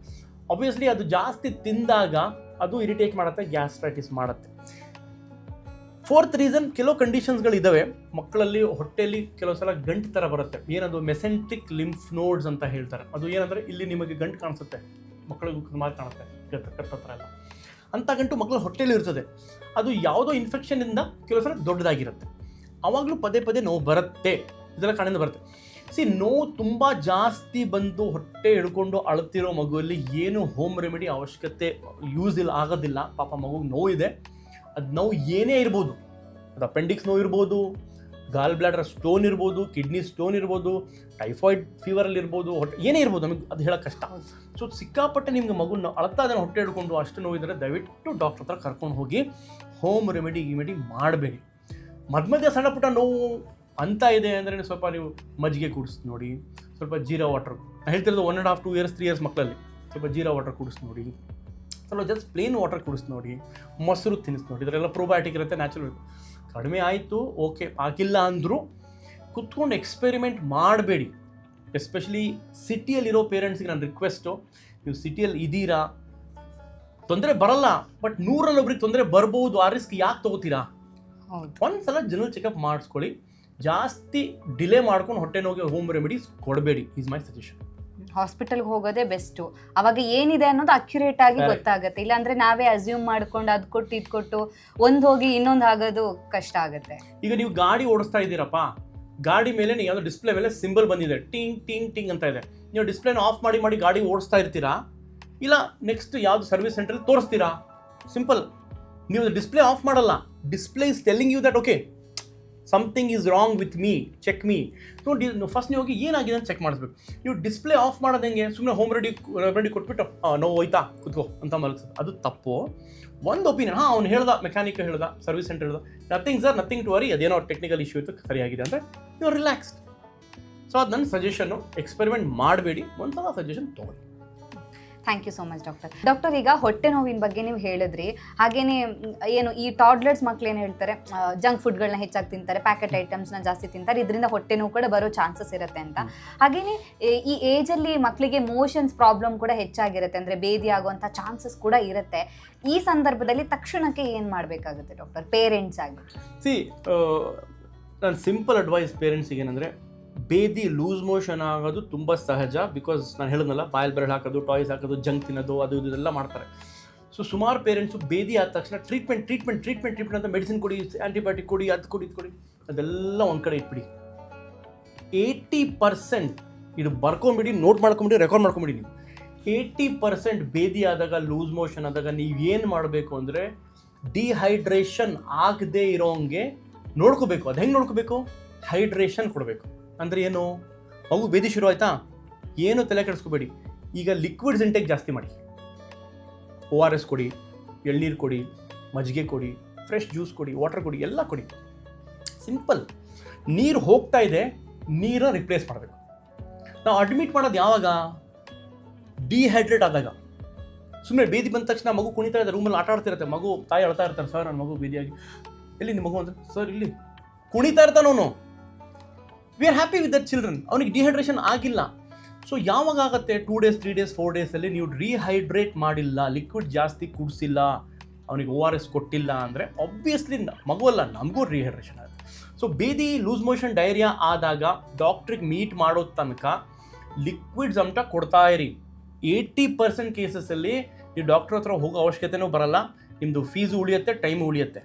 ಆಬ್ವಿಯಸ್ಲಿ ಅದು ಜಾಸ್ತಿ ತಿಂದಾಗ ಅದು ಇರಿಟೇಟ್ ಮಾಡುತ್ತೆ ಗ್ಯಾಸ್ಟ್ರೈಟಿಸ್ ಮಾಡುತ್ತೆ. ಫೋರ್ತ್ ರೀಸನ್ ಕೆಲವು ಕಂಡೀಷನ್ಸ್ಗಳಿದ್ದಾವೆ ಮಕ್ಕಳಲ್ಲಿ ಹೊಟ್ಟೆಯಲ್ಲಿ ಕೆಲವು ಸಲ ಗಂಟು ಥರ ಬರುತ್ತೆ. ಏನದು? ಮೆಸೆಂಟಿಕ್ ಲಿಂಫ್ ನೋಡ್ಸ್ ಅಂತ ಹೇಳ್ತಾರೆ. ಅದು ಏನಂದರೆ ಇಲ್ಲಿ ನಿಮಗೆ ಗಂಟು ಕಾಣಿಸುತ್ತೆ. ಮಕ್ಕಳಿಗೂ ಮಾತ್ರ ಕಾಣುತ್ತೆ. ಕಟ್ಟತ್ರ ಎಲ್ಲ. ಅಂಥ ಗಂಟು ಮಕ್ಕಳ ಹೊಟ್ಟೆಯಲ್ಲಿ ಇರ್ತದೆ. ಅದು ಯಾವುದೋ ಇನ್ಫೆಕ್ಷನಿಂದ ಕೆಲವು ಸಲ ದೊಡ್ಡದಾಗಿರುತ್ತೆ. ಆವಾಗಲೂ ಪದೇ ಪದೇ ನೋವು ಬರುತ್ತೆ. ಇದೆಲ್ಲ ಕಾಣಿಂದ ಬರುತ್ತೆ. ಸಿ ನೋವು ತುಂಬ ಜಾಸ್ತಿ ಬಂದು ಹೊಟ್ಟೆ ಹಿಡ್ಕೊಂಡು ಅಳ್ತಿರೋ ಮಗುವಲ್ಲಿ ಏನು ಹೋಮ್ ರೆಮಿಡಿ ಅವಶ್ಯಕತೆ ಯೂಸ್ ಇಲ್ಲ, ಆಗೋದಿಲ್ಲ. ಪಾಪ ಮಗುಗೆ ನೋವು ಇದೆ ಅದು ನೋವು ಏನೇ ಇರ್ಬೋದು. ಅದು ಅಪೆಂಡಿಕ್ಸ್ ನೋವು ಇರ್ಬೋದು ಗಾಲ್ ಬ್ಲಾಡರ್ ಸ್ಟೋನ್ ಇರ್ಬೋದು ಕಿಡ್ನಿ ಸ್ಟೋನ್ ಇರ್ಬೋದು ಟೈಫಾಯ್ಡ್ ಫೀವರಲ್ಲಿ ಇರ್ಬೋದು ಹೊಟ್ಟೆ ಏನೇ ಇರ್ಬೋದು ನಮಗೆ ಅದು ಹೇಳೋಕೆ ಕಷ್ಟ. ಸೊ ಸಿಕ್ಕಾಪಟ್ಟೆ ನಿಮ್ಗೆ ಮಗುನ ಅಳ್ತಾ ಅದನ್ನು ಹೊಟ್ಟೆ ಹಿಡ್ಕೊಂಡು ಅಷ್ಟು ನೋವಿದ್ರೆ ದಯವಿಟ್ಟು ಡಾಕ್ಟ್ರ್ ಹತ್ರ ಕರ್ಕೊಂಡು ಹೋಗಿ ಹೋಮ್ ರೆಮಿಡಿ ಗಿಮಿಡಿ ಮಾಡಬೇಡಿ. ಮಧ್ಯ ಮಧ್ಯೆ ಸಣ್ಣ ಪುಟ್ಟ ನೋವು ಅಂತ ಇದೆ ಅಂದರೆ ಸ್ವಲ್ಪ ನೀವು ಮಜ್ಜಿಗೆ ಕುಡಿಸಿ ನೋಡಿ ಸ್ವಲ್ಪ ಜೀರಾ ವಾಟರ್ ಹೇಳ್ತಿರೋದು one and half two years three years ಮಕ್ಕಳಲ್ಲಿ ಸ್ವಲ್ಪ ಜೀರಾ ವಾಟರ್ ಕುಡಿಸಿ ನೋಡಿ. ಸ್ವಲ್ಪ ಜಸ್ಟ್ ಪ್ಲೇನ್ ವಾಟರ್ ಕುಡಿಸ್ ನೋಡಿ ಮೊಸರು ತಿನ್ನಿಸಿ ನೋಡಿ ಇದರೆಲ್ಲ ಪ್ರೋಬಯೋಟಿಕ್ ಇರುತ್ತೆ ನ್ಯಾಚುರಲ್ ಕಡಿಮೆ ಆಯಿತು ಓಕೆ ಆಗಿಲ್ಲ ಅಂದರೂ ಕುತ್ಕೊಂಡು ಎಕ್ಸ್ಪೆರಿಮೆಂಟ್ ಮಾಡಬೇಡಿ. ಎಸ್ಪೆಷಲಿ ಸಿಟಿಯಲ್ಲಿರೋ ಪೇರೆಂಟ್ಸ್ಗೆ ನನ್ನ ರಿಕ್ವೆಸ್ಟು ನೀವು ಸಿಟಿಯಲ್ಲಿ ಇದ್ದೀರಾ ತೊಂದರೆ ಬರಲ್ಲ ಬಟ್ ನೂರಲ್ಲಿ ಒಬ್ರಿಗೆ ತೊಂದರೆ ಬರ್ಬೋದು ಆ ರಿಸ್ಕ್ ಯಾಕೆ ತಗೋತೀರಾ? ಒಂದ್ಸಲ ಜನರಲ್ ಚೆಕಪ್ ಮಾಡಿಸ್ಕೊಳ್ಳಿ ಜಾಸ್ತಿ ಡಿಲೇ ಮಾಡ್ಕೊಂಡು ಹೊಟ್ಟೆ ನೋವಿಗೆ ಹೋಮ್ ರೆಮಿಡೀಸ್ ಕೊಡಬೇಡಿ ಈಸ್ ಮೈ ಸಜೆಷನ್ ಹಾಸ್ಪಿಟಲ್ಗೆ ಹೋಗೋದೇ ಬೆಸ್ಟು. ಅವಾಗ ಏನಿದೆ ಅನ್ನೋದು ಅಕ್ಯುರೇಟ್ ಆಗಿ ಗೊತ್ತಾಗುತ್ತೆ. ಇಲ್ಲಾಂದ್ರೆ ನಾವೇ ಅಸ್ಯೂಮ್ ಮಾಡ್ಕೊಂಡು ಅದ್ ಕೊಟ್ಟು ಇದು ಕೊಟ್ಟು ಒಂದ್ ಹೋಗಿ ಇನ್ನೊಂದು ಆಗೋದು ಕಷ್ಟ ಆಗುತ್ತೆ. ಈಗ ನೀವು ಗಾಡಿ ಓಡಿಸ್ತಾ ಇದ್ದೀರಪ್ಪ. ಗಾಡಿ ಮೇಲೆ ನೀವು ಯಾವುದೋ ಡಿಸ್ಪ್ಲೇ ಮೇಲೆ ಸಿಂಬಲ್ ಬಂದಿದೆ. ಟಿಂಗ್ ಟಿಂಗ್ ಟಿಂಗ್ ಅಂತ ಇದೆ. ನೀವು ಡಿಸ್ಪ್ಲೇನ ಆಫ್ ಮಾಡಿ ಮಾಡಿ ಗಾಡಿ ಓಡಿಸ್ತಾ ಇರ್ತೀರಾ? ಇಲ್ಲ ನೆಕ್ಸ್ಟ್ ಯಾವ್ದು ಸರ್ವಿಸ್ ಸೆಂಟ್ರಲ್ಲಿ ತೋರಿಸ್ತೀರಾ? ಸಿಂಪಲ್ ನೀವು ಡಿಸ್ಪ್ಲೇ ಆಫ್ ಮಾಡಲ್ಲ. Display is telling you that okay something is wrong with me check me so first ನೀವು ಹೋಗಿ ಏನಾಗಿದೆ ಅಂತ ಚೆಕ್ ಮಾಡಿಸ್ಬೇಕು. ನೀವು ಡಿಸ್ಪ್ಲೇ ಆಫ್ ಮಾಡೋದು ಹೆಂಗೆ? ಸುಮ್ಮನೆ ಹೋಮ್ ರೆಡಿ ರೆಡಿ ಕೊಟ್ಬಿಟ್ಟು ನೋವು ಹೋಯ್ತಾ, ಕುತ್ಕೋ, ಅಂತ ಮಲಗಿಸೋದು. ಅದು ತಪ್ಪು. ಒಂದು ಒಪಿನಿಯನ್ ಹಾಂ, ಅವ್ನು ಹೇಳ್ದ ಮೆಕ್ಯಾನಿಕ್ ಹೇಳ್ದ ಸರ್ವಿಸ್ ಸೆಂಟರ್ ಹೇಳ್ದ nothing sir nothing to worry ಅದೇನೋ ಟೆಕ್ನಿಕಲ್ ಇಶ್ಯೂ ಇತ್ತು, ಸರಿಯಾಗಿದೆ ಅಂದರೆ ಯು ರಿಲ್ಯಾಕ್ಸ್ಡ್ ಸೊ ಅದು ನನ್ನ ಸಜೆಷನ್ನು ಎಕ್ಸ್ಪೆರಿಮೆಂಟ್ ಮಾಡಬೇಡಿ ಒಂದು ಸಲ ಸಜೆಷನ್ ತೊಗೊಳ್ಳಿ. Thank you so much doctor doctor ಈಗ ಹೊಟ್ಟೆ ನೋವಿನ ಬಗ್ಗೆ ನೀವು ಹೇಳಿದ್ರಿ. ಹಾಗೇನೆ, ಏನು ಈ ಟಾಡ್ಲರ್ಸ್ ಮಕ್ಳು ಏನು ಹೇಳ್ತಾರೆ? ಜಂಕ್ ಫುಡ್ಗಳನ್ನ ಹೆಚ್ಚಾಗಿ ತಿಂತಾರೆ ಪ್ಯಾಕೆಟ್ ಐಟಮ್ಸ್ನ ಜಾಸ್ತಿ ತಿಂತಾರೆ, ಇದರಿಂದ ಹೊಟ್ಟೆ ನೋವು ಕೂಡ ಬರೋ ಚಾನ್ಸಸ್ ಇರುತ್ತೆ ಅಂತ. ಹಾಗೇನೆ, ಈ ಏಜಲ್ಲಿ ಮಕ್ಕಳಿಗೆ ಮೋಷನ್ಸ್ ಪ್ರಾಬ್ಲಮ್ ಕೂಡ ಹೆಚ್ಚಾಗಿರುತ್ತೆ, ಅಂದರೆ ಬೇದಿ ಆಗುವಂಥ ಚಾನ್ಸಸ್ ಕೂಡ ಇರುತ್ತೆ. ಈ ಸಂದರ್ಭದಲ್ಲಿ ತಕ್ಷಣಕ್ಕೆ ಏನು ಮಾಡಬೇಕಾಗುತ್ತೆ ಡಾಕ್ಟರ್ ಪೇರೆಂಟ್ಸ್ ಆಗಿ. ಸಿ ನಾನು ಸಿಂಪಲ್ ಅಡ್ವೈಸ್ ಪೇರೆಂಟ್ಸಿಗೆ ಏನಂದರೆ ಬೇದಿ ಲೂಸ್ ಮೋಷನ್ ಆಗೋದು ತುಂಬ ಸಹಜ ಬಿಕಾಸ್ ನಾನು ಹೇಳಿದ್ನಲ್ಲ ಬಾಯಲ್ ಬೆರಳು ಹಾಕೋದು, ಟಾಯ್ಸ್ ಹಾಕೋದು, ಜಂಕ್ ತಿನ್ನೋದು, ಅದು ಇದು ಇದೆಲ್ಲ ಮಾಡ್ತಾರೆ. ಸೊ ಸುಮಾರು ಪೇರೆಂಟ್ಸು ಬೇದಿ ಆದ ತಕ್ಷಣ ಟ್ರೀಟ್ಮೆಂಟ್ ಟ್ರೀಟ್ಮೆಂಟ್ ಟ್ರೀಟ್ಮೆಂಟ್ ಟ್ರೀಟ್ಮೆಂಟ್ ಅಂತ ಮೆಡಿಸಿನ್ ಕೊಡಿ ಆ್ಯಂಟಿಬಯೋಟಿಕ್ ಕೊಡಿ, ಅದು ಕೊಡಿ, ಇದು ಕೊಡಿ, ಅದೆಲ್ಲ ಒಂದು ಕಡೆ ಇಟ್ಬಿಡಿ. ಏಯ್ಟಿ ಪರ್ಸೆಂಟ್ ಇದು ಬರ್ಕೊಂಬಿಡಿ ನೋಟ್ ಮಾಡ್ಕೊಂಬಿಡಿ ರೆಕಾರ್ಡ್ ಮಾಡ್ಕೊಂಬಿಡಿ ನೀವು. ಏಯ್ಟಿ ಪರ್ಸೆಂಟ್ ಬೇದಿ ಆದಾಗ, ಲೂಸ್ ಮೋಷನ್ ಆದಾಗ ನೀವು ಏನು ಮಾಡಬೇಕು ಅಂದರೆ ಡಿಹೈಡ್ರೇಷನ್ ಆಗದೇ ಇರೋಂಗೆ ನೋಡ್ಕೋಬೇಕು. ಅದು ಹೆಂಗೆ ನೋಡ್ಕೋಬೇಕು? ಹೈಡ್ರೇಷನ್ ಕೊಡಬೇಕು. ಅಂದರೆ ಏನು? ಅವು ಬೇದಿ ಶುರು ಆಯ್ತಾ? ಏನು ತಲೆ ಕೆಡಿಸ್ಕೋಬೇಡಿ. ಈಗ ಲಿಕ್ವಿಡ್ಸ್ ಇಂಟೇಕ್ ಜಾಸ್ತಿ ಮಾಡಿ. ಒ ಆರ್ ಎಸ್ ಕೊಡಿ, ಎಳ್ನೀರು ಕೊಡಿ, ಮಜ್ಜಿಗೆ ಕೊಡಿ ಫ್ರೆಶ್ ಜ್ಯೂಸ್ ಕೊಡಿ ವಾಟರ್ ಕೊಡಿ, ಎಲ್ಲ ಕೊಡಿ. ಸಿಂಪಲ್ ನೀರು ಹೋಗ್ತಾ ಇದೆ ನೀರನ್ನ ರಿಪ್ಲೇಸ್ ಮಾಡಬೇಕು. ನಾವು ಅಡ್ಮಿಟ್ ಮಾಡೋದು ಯಾವಾಗ? ಡಿಹೈಡ್ರೇಟ್ ಆದಾಗ. ಸುಮ್ಮನೆ ಬೇದಿ ಬಂದ ತಕ್ಷಣ ಮಗು ಕುಣಿತಾ ಇದೆ ರೂಮಲ್ಲಿ ಆಟ ಆಡ್ತಿರುತ್ತೆ, ಮಗು ತಾಯಿ ಅಳ್ತಾ ಇರ್ತಾರೆ ಸರ್ ನನ್ನ ಮಗು ಬೇದಿಯಾಗಿ. ಎಲ್ಲಿ ನಿಮ್ಮ ಮಗು ಅಂದರೆ, ಸರ್, ಇಲ್ಲಿ. ಕುಣಿತಾ ಇರ್ತಾನವನು we are happy with that children ಅವನಿಗೆ ಡಿಹೈಡ್ರೇಷನ್ ಆಗಿಲ್ಲ. ಸೊ ಯಾವಾಗ ಆಗುತ್ತೆ? Two days three days four ಡೇಸಲ್ಲಿ ನೀವು ರೀಹೈಡ್ರೇಟ್ ಮಾಡಿಲ್ಲ ಲಿಕ್ವಿಡ್ ಜಾಸ್ತಿ ಕುಡಿಸಿಲ್ಲ, ಅವನಿಗೆ ಓ ಆರ್ ಎಸ್ ಕೊಟ್ಟಿಲ್ಲ ಅಂದರೆ ಆಬ್ವಿಯಸ್ಲಿ ಮಗುವಲ್ಲ ನಮಗೂ ರೀಹೈಡ್ರೇಷನ್ ಆಗುತ್ತೆ. ಸೊ ಬೇದಿ ಲೂಸ್ ಮೋಷನ್ ಡೈರಿಯಾ ಆದಾಗ ಡಾಕ್ಟ್ರಿಗೆ ಮೀಟ್ ಮಾಡೋ ತನಕ ಲಿಕ್ವಿಡ್ಸ್ ಅಂತ ಕೊಡ್ತಾ ಇರಿ. ಏಯ್ಟಿ ಪರ್ಸೆಂಟ್ ಕೇಸಸ್ಸಲ್ಲಿ ನೀವು ಡಾಕ್ಟ್ರ್ ಹತ್ರ ಹೋಗೋ ಅವಶ್ಯಕತೆನೂ ಬರಲ್ಲ. ನಿಮ್ಮದು ಫೀಸು ಉಳಿಯುತ್ತೆ ಟೈಮು ಉಳಿಯುತ್ತೆ.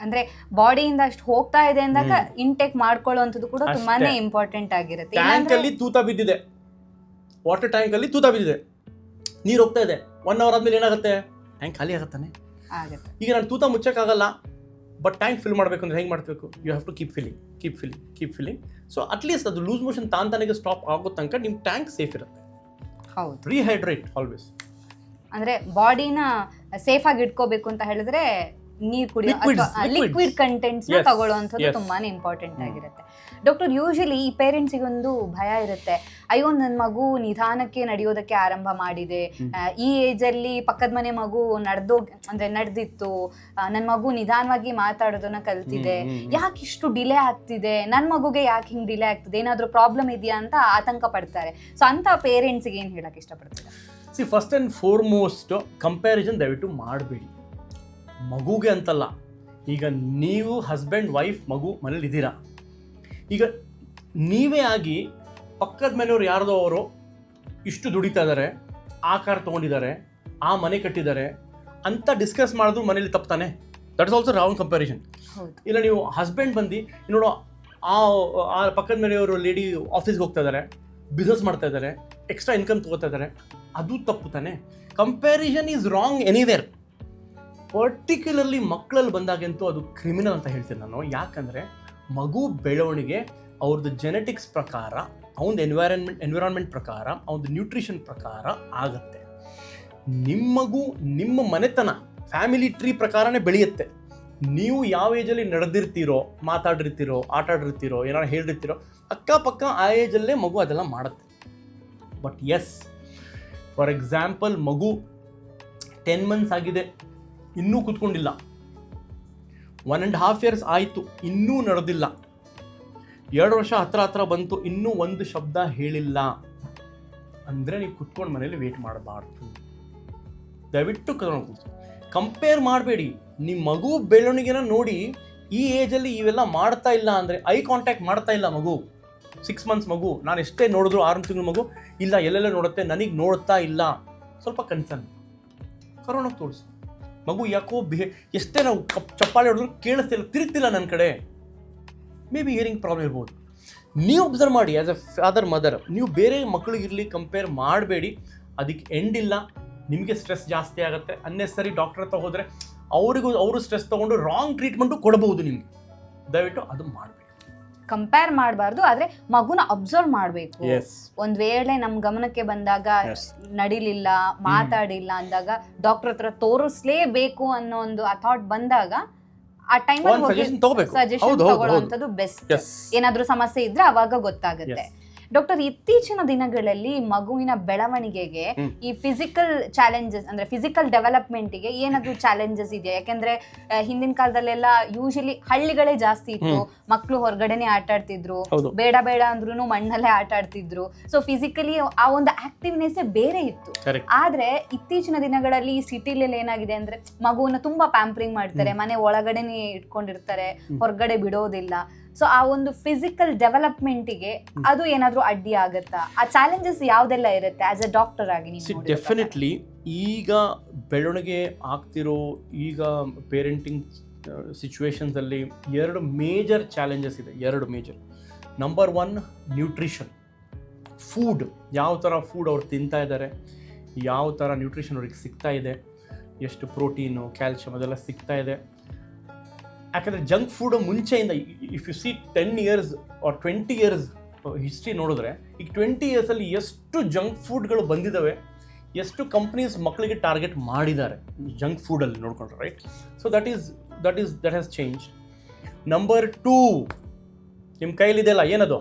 ಅಂದ್ರೆ ಬಾಡಿಯಿಂದ ಅಷ್ಟು ಹೋಗ್ತಾ ಇದೆ ಅಂದಾಗ. ಇಂಟೇಕ್ ಮಾಡ್ಕೊಳ್ಳುವಂಥದ್ದು ಕೂಡ. ತುಂಬಾನೇ ಇಂಪಾರ್ಟೆಂಟ್ ಆಗಿರುತ್ತೆ. ಟ್ಯಾಂಕ್ ಅಲ್ಲಿ ತೂತ ಬಿದ್ದಿದೆ. ವಾಟರ್ ಟ್ಯಾಂಕ್ ಅಲ್ಲಿ ತೂತ ಬಿದ್ದಿದೆ. ನೀರು ಹೋಗ್ತಾ ಇದೆ. ಒನ್ ಅವರ್ ಆದ್ಮೇಲೆ ಏನಾಗುತ್ತೆ? ಟ್ಯಾಂಕ್ ಖಾಲಿ ಆಗತ್ತಾನೆ? ಆಗುತ್ತೆ. ಈಗ ನಾನು ತೂತ ಮುಚ್ಚಕ್ಕಾಗಲ್ಲ ಬಟ್ ಟ್ಯಾಂಕ್ ಫಿಲ್ ಮಾಡಬೇಕು ಅಂದ್ರೆ ಹೆಂಗೆ ಮಾಡಬೇಕು? You have to keep filling keep filling keep filling so at least ಅದು ಲೂಸ್ ಮೋಷನ್ ತಾನ್ ತಾನಿಗೆ ಸ್ಟಾಪ್ ಆಗೋ ತನಕ ನಿಮ್ಮ ಟ್ಯಾಂಕ್ ಸೇಫ್ ಇರುತ್ತೆ. ಹೌದು. ರೀಹೈಡ್ರೇಟ್ ಆಲ್ವೇಸ್ ಅಂದ್ರೆ ಬಾಡಿನ ಸೇಫ್ ಆಗಿ ಇಟ್ಕೋಬೇಕು ಅಂತ ಹೇಳಿದ್ರೆ ನೀರ್ ಕುಡಿಯೋ. ಲಿಕ್ವಿಡ್ ಕಂಟೆಂಟ್ಸ್ ತಗೊಳ್ಳುವಂಥದ್ದು. ತುಂಬಾನೇ ಇಂಪಾರ್ಟೆಂಟ್ ಆಗಿರುತ್ತೆ. ಡಾಕ್ಟರ್ ಯೂಶಲಿ ಈ ಪೇರೆಂಟ್ಸಿಗೆ ಒಂದು ಭಯ ಇರುತ್ತೆ. ಅಯ್ಯೋ ನನ್ನ ಮಗು ನಿಧಾನಕ್ಕೆ ನಡೆಯೋದಕ್ಕೆ ಆರಂಭ ಮಾಡಿದೆ. ಈ ಏಜ್ ಅಲ್ಲಿ ಪಕ್ಕದ ಮನೆ ಮಗು ನಡೆದೋ ಅಂದ್ರೆ ನಡೆದಿತ್ತು. ನನ್ನ ಮಗು ನಿಧಾನವಾಗಿ ಮಾತಾಡೋದನ್ನ ಕಲ್ತಿದೆ. ಯಾಕೆ ಇಷ್ಟು ಡಿಲೇ ಆಗ್ತಿದೆ? ನನ್ನ ಮಗುಗೆ ಯಾಕೆ ಹಿಂಗೆ ಡಿಲೇ ಆಗ್ತಿದೆ? ಏನಾದರೂ ಪ್ರಾಬ್ಲಮ್ ಇದೆಯಾ ಅಂತ ಆತಂಕ ಪಡ್ತಾರೆ. ಸೊ ಅಂತ ಪೇರೆಂಟ್ಸ್ಗೆ ಏನು ಹೇಳಕ್ ಇಷ್ಟಪಡ್ತಾರೆ? See first and foremost comparison ದಯವಿಟ್ಟು ಮಾಡಬೇಡಿ. ಮಗುಗೆ ಅಂತಲ್ಲ. ಈಗ ನೀವು ಹಸ್ಬೆಂಡ್ ವೈಫ್ ಮಗು ಮನೇಲಿ ಇದ್ದೀರಾ? ಈಗ ನೀವೇ ಆಗಿ ಪಕ್ಕದ ಮನೆಯವರು ಯಾರದೋ ಅವರು ಇಷ್ಟು ದುಡಿತಾ ಇದ್ದಾರೆ ಆ ಕಾರ್ ತೊಗೊಂಡಿದ್ದಾರೆ ಆ ಮನೆ ಕಟ್ಟಿದ್ದಾರೆ ಅಂತ ಡಿಸ್ಕಸ್ ಮಾಡೋದು ಮನೇಲಿ ತಪ್ತಾನೆ that is also wrong comparison ಇಲ್ಲ ನೀವು ಹಸ್ಬೆಂಡ್ ಬಂದು ನೋಡೋ ಆ ಆ ಪಕ್ಕದ ಮನೆಯವರು ಲೇಡಿ ಆಫೀಸ್ಗೆ ಹೋಗ್ತಾ ಇದ್ದಾರೆ ಬಿಸ್ನೆಸ್ ಮಾಡ್ತಾ ಇದ್ದಾರೆ ಎಕ್ಸ್ಟ್ರಾ ಇನ್ಕಮ್ ತಗೋತಾ ಇದ್ದಾರೆ ಅದು ತಪ್ಪು ತಾನೆ? Comparison is wrong anywhere particularly ಮಕ್ಕಳಲ್ಲಿ ಬಂದಾಗಂತೂ ಅದು ಕ್ರಿಮಿನಲ್ ಅಂತ ಹೇಳ್ತೀನಿ ನಾನು. ಯಾಕಂದರೆ ಮಗು ಬೆಳವಣಿಗೆ ಅವ್ರದ್ದು ಜೆನೆಟಿಕ್ಸ್ ಪ್ರಕಾರ ಅವನ ಎನ್ವೈರನ್ಮೆಂಟ್ ಎನ್ವಿರಾನ್ಮೆಂಟ್ ಪ್ರಕಾರ ಅವನದು ನ್ಯೂಟ್ರಿಷನ್ ಪ್ರಕಾರ ಆಗುತ್ತೆ. ನಿಮ್ಮ ಮಗು ನಿಮ್ಮ ಮನೆತನ ಫ್ಯಾಮಿಲಿ ಟ್ರೀ ಪ್ರಕಾರನೇ ಬೆಳೆಯುತ್ತೆ. ನೀವು ಯಾವ ಏಜಲ್ಲಿ ನಡೆದಿರ್ತೀರೋ, ಮಾತಾಡಿರ್ತೀರೋ ಆಟಾಡಿರ್ತೀರೋ ಏನಾರು ಹೇಳಿರ್ತೀರೋ ಅಕ್ಕಪಕ್ಕ ಆ ಏಜಲ್ಲೇ ಮಗು ಅದೆಲ್ಲ ಮಾಡುತ್ತೆ. ಬಟ್ ಎಸ್ ಫಾರ್ ಎಕ್ಸಾಂಪಲ್ ಮಗು ಟೆನ್ ಮಂತ್ಸ್ ಆಗಿದೆ. ಇನ್ನೂ ಕೂತ್ಕೊಂಡಿಲ್ಲ. ಒನ್ ಆ್ಯಂಡ್ ಹಾಫ್ ಇಯರ್ಸ್ ಆಯಿತು, ಇನ್ನೂ ನಡೆದಿಲ್ಲ. ಎರಡು ವರ್ಷ ಹತ್ರ ಹತ್ರ ಬಂತು, ಇನ್ನೂ ಒಂದು ಶಬ್ದ ಹೇಳಿಲ್ಲ. ಅಂದರೆ ನೀವು ಕುತ್ಕೊಂಡು ಮನೇಲಿ ವೇಟ್ ಮಾಡಬಾರ್ದು. ದಯವಿಟ್ಟು ಕರ್ಕೊಂಡು ಕೂತು ಕಂಪೇರ್ ಮಾಡಬೇಡಿ ನಿಮ್ಮ ಮಗು ಬೆಳವಣಿಗೆನ ನೋಡಿ, ಈ ಏಜಲ್ಲಿ ಇವೆಲ್ಲ ಮಾಡ್ತಾ ಇಲ್ಲ ಅಂದರೆ ಐ ಕಾಂಟ್ಯಾಕ್ಟ್ ಮಾಡ್ತಾ ಇಲ್ಲ ಮಗು. ಸಿಕ್ಸ್ ಮಂತ್ಸ್ ಮಗು, ನಾನು ಎಷ್ಟೇ ನೋಡಿದ್ರು ಆರು ತಿಂಗಳ ಮಗು, ಇಲ್ಲ ಎಲ್ಲೆಲ್ಲ ನೋಡುತ್ತೆ, ನನಗೆ ನೋಡ್ತಾ ಇಲ್ಲ. ಸ್ವಲ್ಪ ಕನ್ಸರ್ನ್ ಕರೋಣಕ್ಕೆ ತೋರಿಸಿ. ಮಗು ಯಾಕೋ ಬಿಹೇ ಎಷ್ಟೇ ನಾವು ಕಪ್ ಚಪ್ಪಾಳೆ ಹೊಡೆದ್ರು ಕೇಳಿಸ್ತಿಲ್ಲ ತಿರುಗ್ತಿಲ್ಲ ನನ್ನ ಕಡೆ. ಮೇ ಬಿ ಹಿಯರಿಂಗ್ ಪ್ರಾಬ್ಲಮ್ ಇರ್ಬೋದು. ನೀವು ಒಬ್ಸರ್ವ್ ಮಾಡಿ ಆ್ಯಸ್ ಎ ಫಾದರ್ ಮದರ್ ನೀವು ಬೇರೆ ಮಕ್ಕಳಿಗಿರಲಿ ಕಂಪೇರ್ ಮಾಡಬೇಡಿ. ಅದಕ್ಕೆ ಎಂಡ್ ಇಲ್ಲ. ನಿಮಗೆ ಸ್ಟ್ರೆಸ್ ಜಾಸ್ತಿ ಆಗುತ್ತೆ. ಅನ್ನೆಸರಿ ಡಾಕ್ಟರ್ ಹತ್ರ ಹೋದರೆ, ಅವರಿಗೂ ಅವರು ಸ್ಟ್ರೆಸ್ ತೊಗೊಂಡು ರಾಂಗ್ ಟ್ರೀಟ್ಮೆಂಟು ಕೊಡಬಹುದು ನಿಮಗೆ. ದಯವಿಟ್ಟು ಅದು ಮಾಡಬೇಡಿ. ಕಂಪೇರ್ ಮಾಡಬಾರ್ದು ಆದ್ರೆ ಮಗುನ ಅಬ್ಸರ್ವ್ ಮಾಡಬೇಕು. ಒಂದ್ ವೇಳೆ ನಮ್ ಗಮನಕ್ಕೆ ಬಂದಾಗ ನಡೀಲಿಲ್ಲ ಮಾತಾಡಿಲ್ಲ ಅಂದಾಗ ಡಾಕ್ಟರ್ ಹತ್ರ ತೋರಿಸ್ಲೇಬೇಕು ಅನ್ನೋ ಒಂದು ಆ ಥಾಟ್ ಬಂದಾಗ ಆ ಟೈಮ್ ಸಜೆಷನ್ ಹೌದು ಬೆಸ್ಟ್ ಏನಾದ್ರೂ ಸಮಸ್ಯೆ ಇದ್ರೆ ಅವಾಗ ಗೊತ್ತಾಗುತ್ತೆ. ಡಾಕ್ಟರ್ ಇತ್ತೀಚಿನ ದಿನಗಳಲ್ಲಿ ಮಗುವಿನ ಬೆಳವಣಿಗೆಗೆ ಈ ಫಿಸಿಕಲ್ ಚಾಲೆಂಜಸ್ ಅಂದ್ರೆ ಫಿಸಿಕಲ್ ಡೆವಲಪ್ಮೆಂಟ್ಗೆ ಏನಾದ್ರೂ ಚಾಲೆಂಜಸ್ ಇದೆಯಾ? ಯಾಕಂದ್ರೆ ಹಿಂದಿನ ಕಾಲದಲ್ಲೆಲ್ಲ ಯೂಶಲಿ ಹಳ್ಳಿಗಳೇ ಜಾಸ್ತಿ ಇತ್ತು. ಮಕ್ಕಳು ಹೊರಗಡೆನೆ ಆಟ ಆಡ್ತಿದ್ರು. ಬೇಡ ಬೇಡ ಅಂದ್ರೂ ಮಣ್ಣಲ್ಲೇ ಆಟ ಆಡ್ತಿದ್ರು. ಸೊ ಫಿಸಿಕಲಿ ಆ ಒಂದು ಆಕ್ಟಿವ್ನೆಸ್ ಬೇರೆ ಇತ್ತು. ಆದ್ರೆ ಇತ್ತೀಚಿನ ದಿನಗಳಲ್ಲಿ ಈ ಸಿಟಿಲೆಲ್ಲ ಏನಾಗಿದೆ ಅಂದ್ರೆ ಮಗುವನ್ನ ತುಂಬಾ ಪ್ಯಾಂಪರಿಂಗ್ ಮಾಡ್ತಾರೆ. ಮನೆ ಒಳಗಡೆನೆ ಇಟ್ಕೊಂಡಿರ್ತಾರೆ. ಹೊರಗಡೆ ಬಿಡೋದಿಲ್ಲ. ಸೊ ಆ ಒಂದು ಫಿಸಿಕಲ್ ಡೆವಲಪ್ಮೆಂಟಿಗೆ ಅದು ಏನಾದರೂ ಅಡ್ಡಿ ಆಗುತ್ತಾ? ಆ ಚಾಲೆಂಜಸ್ ಯಾವುದೆಲ್ಲ ಇರುತ್ತೆ? ಆಸ್ ಎ ಡಾಕ್ಟರ್ ಆಗಿ ನೀವು ಡೆಫಿನೆಟ್ಲಿ ಈಗ ಬೆಳವಣಿಗೆ ಆಗ್ತಿರೋ ಈಗ ಪೇರೆಂಟಿಂಗ್ ಸಿಚುವೇಶನ್ಸಲ್ಲಿ ಎರಡು ಮೇಜರ್ ಚಾಲೆಂಜಸ್ ಇದೆ. ಎರಡು major number one nutrition food ಯಾವ ಥರ ಫುಡ್ ಅವ್ರು ತಿಂತಾ ಇದ್ದಾರೆ ಯಾವ ಥರ ನ್ಯೂಟ್ರಿಷನ್ ಅವ್ರಿಗೆ ಸಿಗ್ತಾ ಇದೆ? ಎಷ್ಟು ಪ್ರೋಟೀನು ಕ್ಯಾಲ್ಶಿಯಮ್ ಅದೆಲ್ಲ ಸಿಗ್ತಾ ಇದೆ? ಯಾಕಂದರೆ junk food ಮುಂಚೆಯಿಂದ if you see ten years or twenty years history ನೋಡಿದ್ರೆ ಈಗ ಟ್ವೆಂಟಿ ಇಯರ್ಸಲ್ಲಿ ಎಷ್ಟು ಜಂಕ್ ಫುಡ್ಗಳು ಬಂದಿದ್ದಾವೆ ಎಷ್ಟು ಕಂಪ್ನೀಸ್ ಮಕ್ಕಳಿಗೆ ಟಾರ್ಗೆಟ್ ಮಾಡಿದ್ದಾರೆ ಜಂಕ್ ಫುಡಲ್ಲಿ ನೋಡ್ಕೊಂಡ್ರೆ right so that is that is that has change number two ನಿಮ್ಮ ಕೈಲಿದೆಯಲ್ಲ ಏನದು?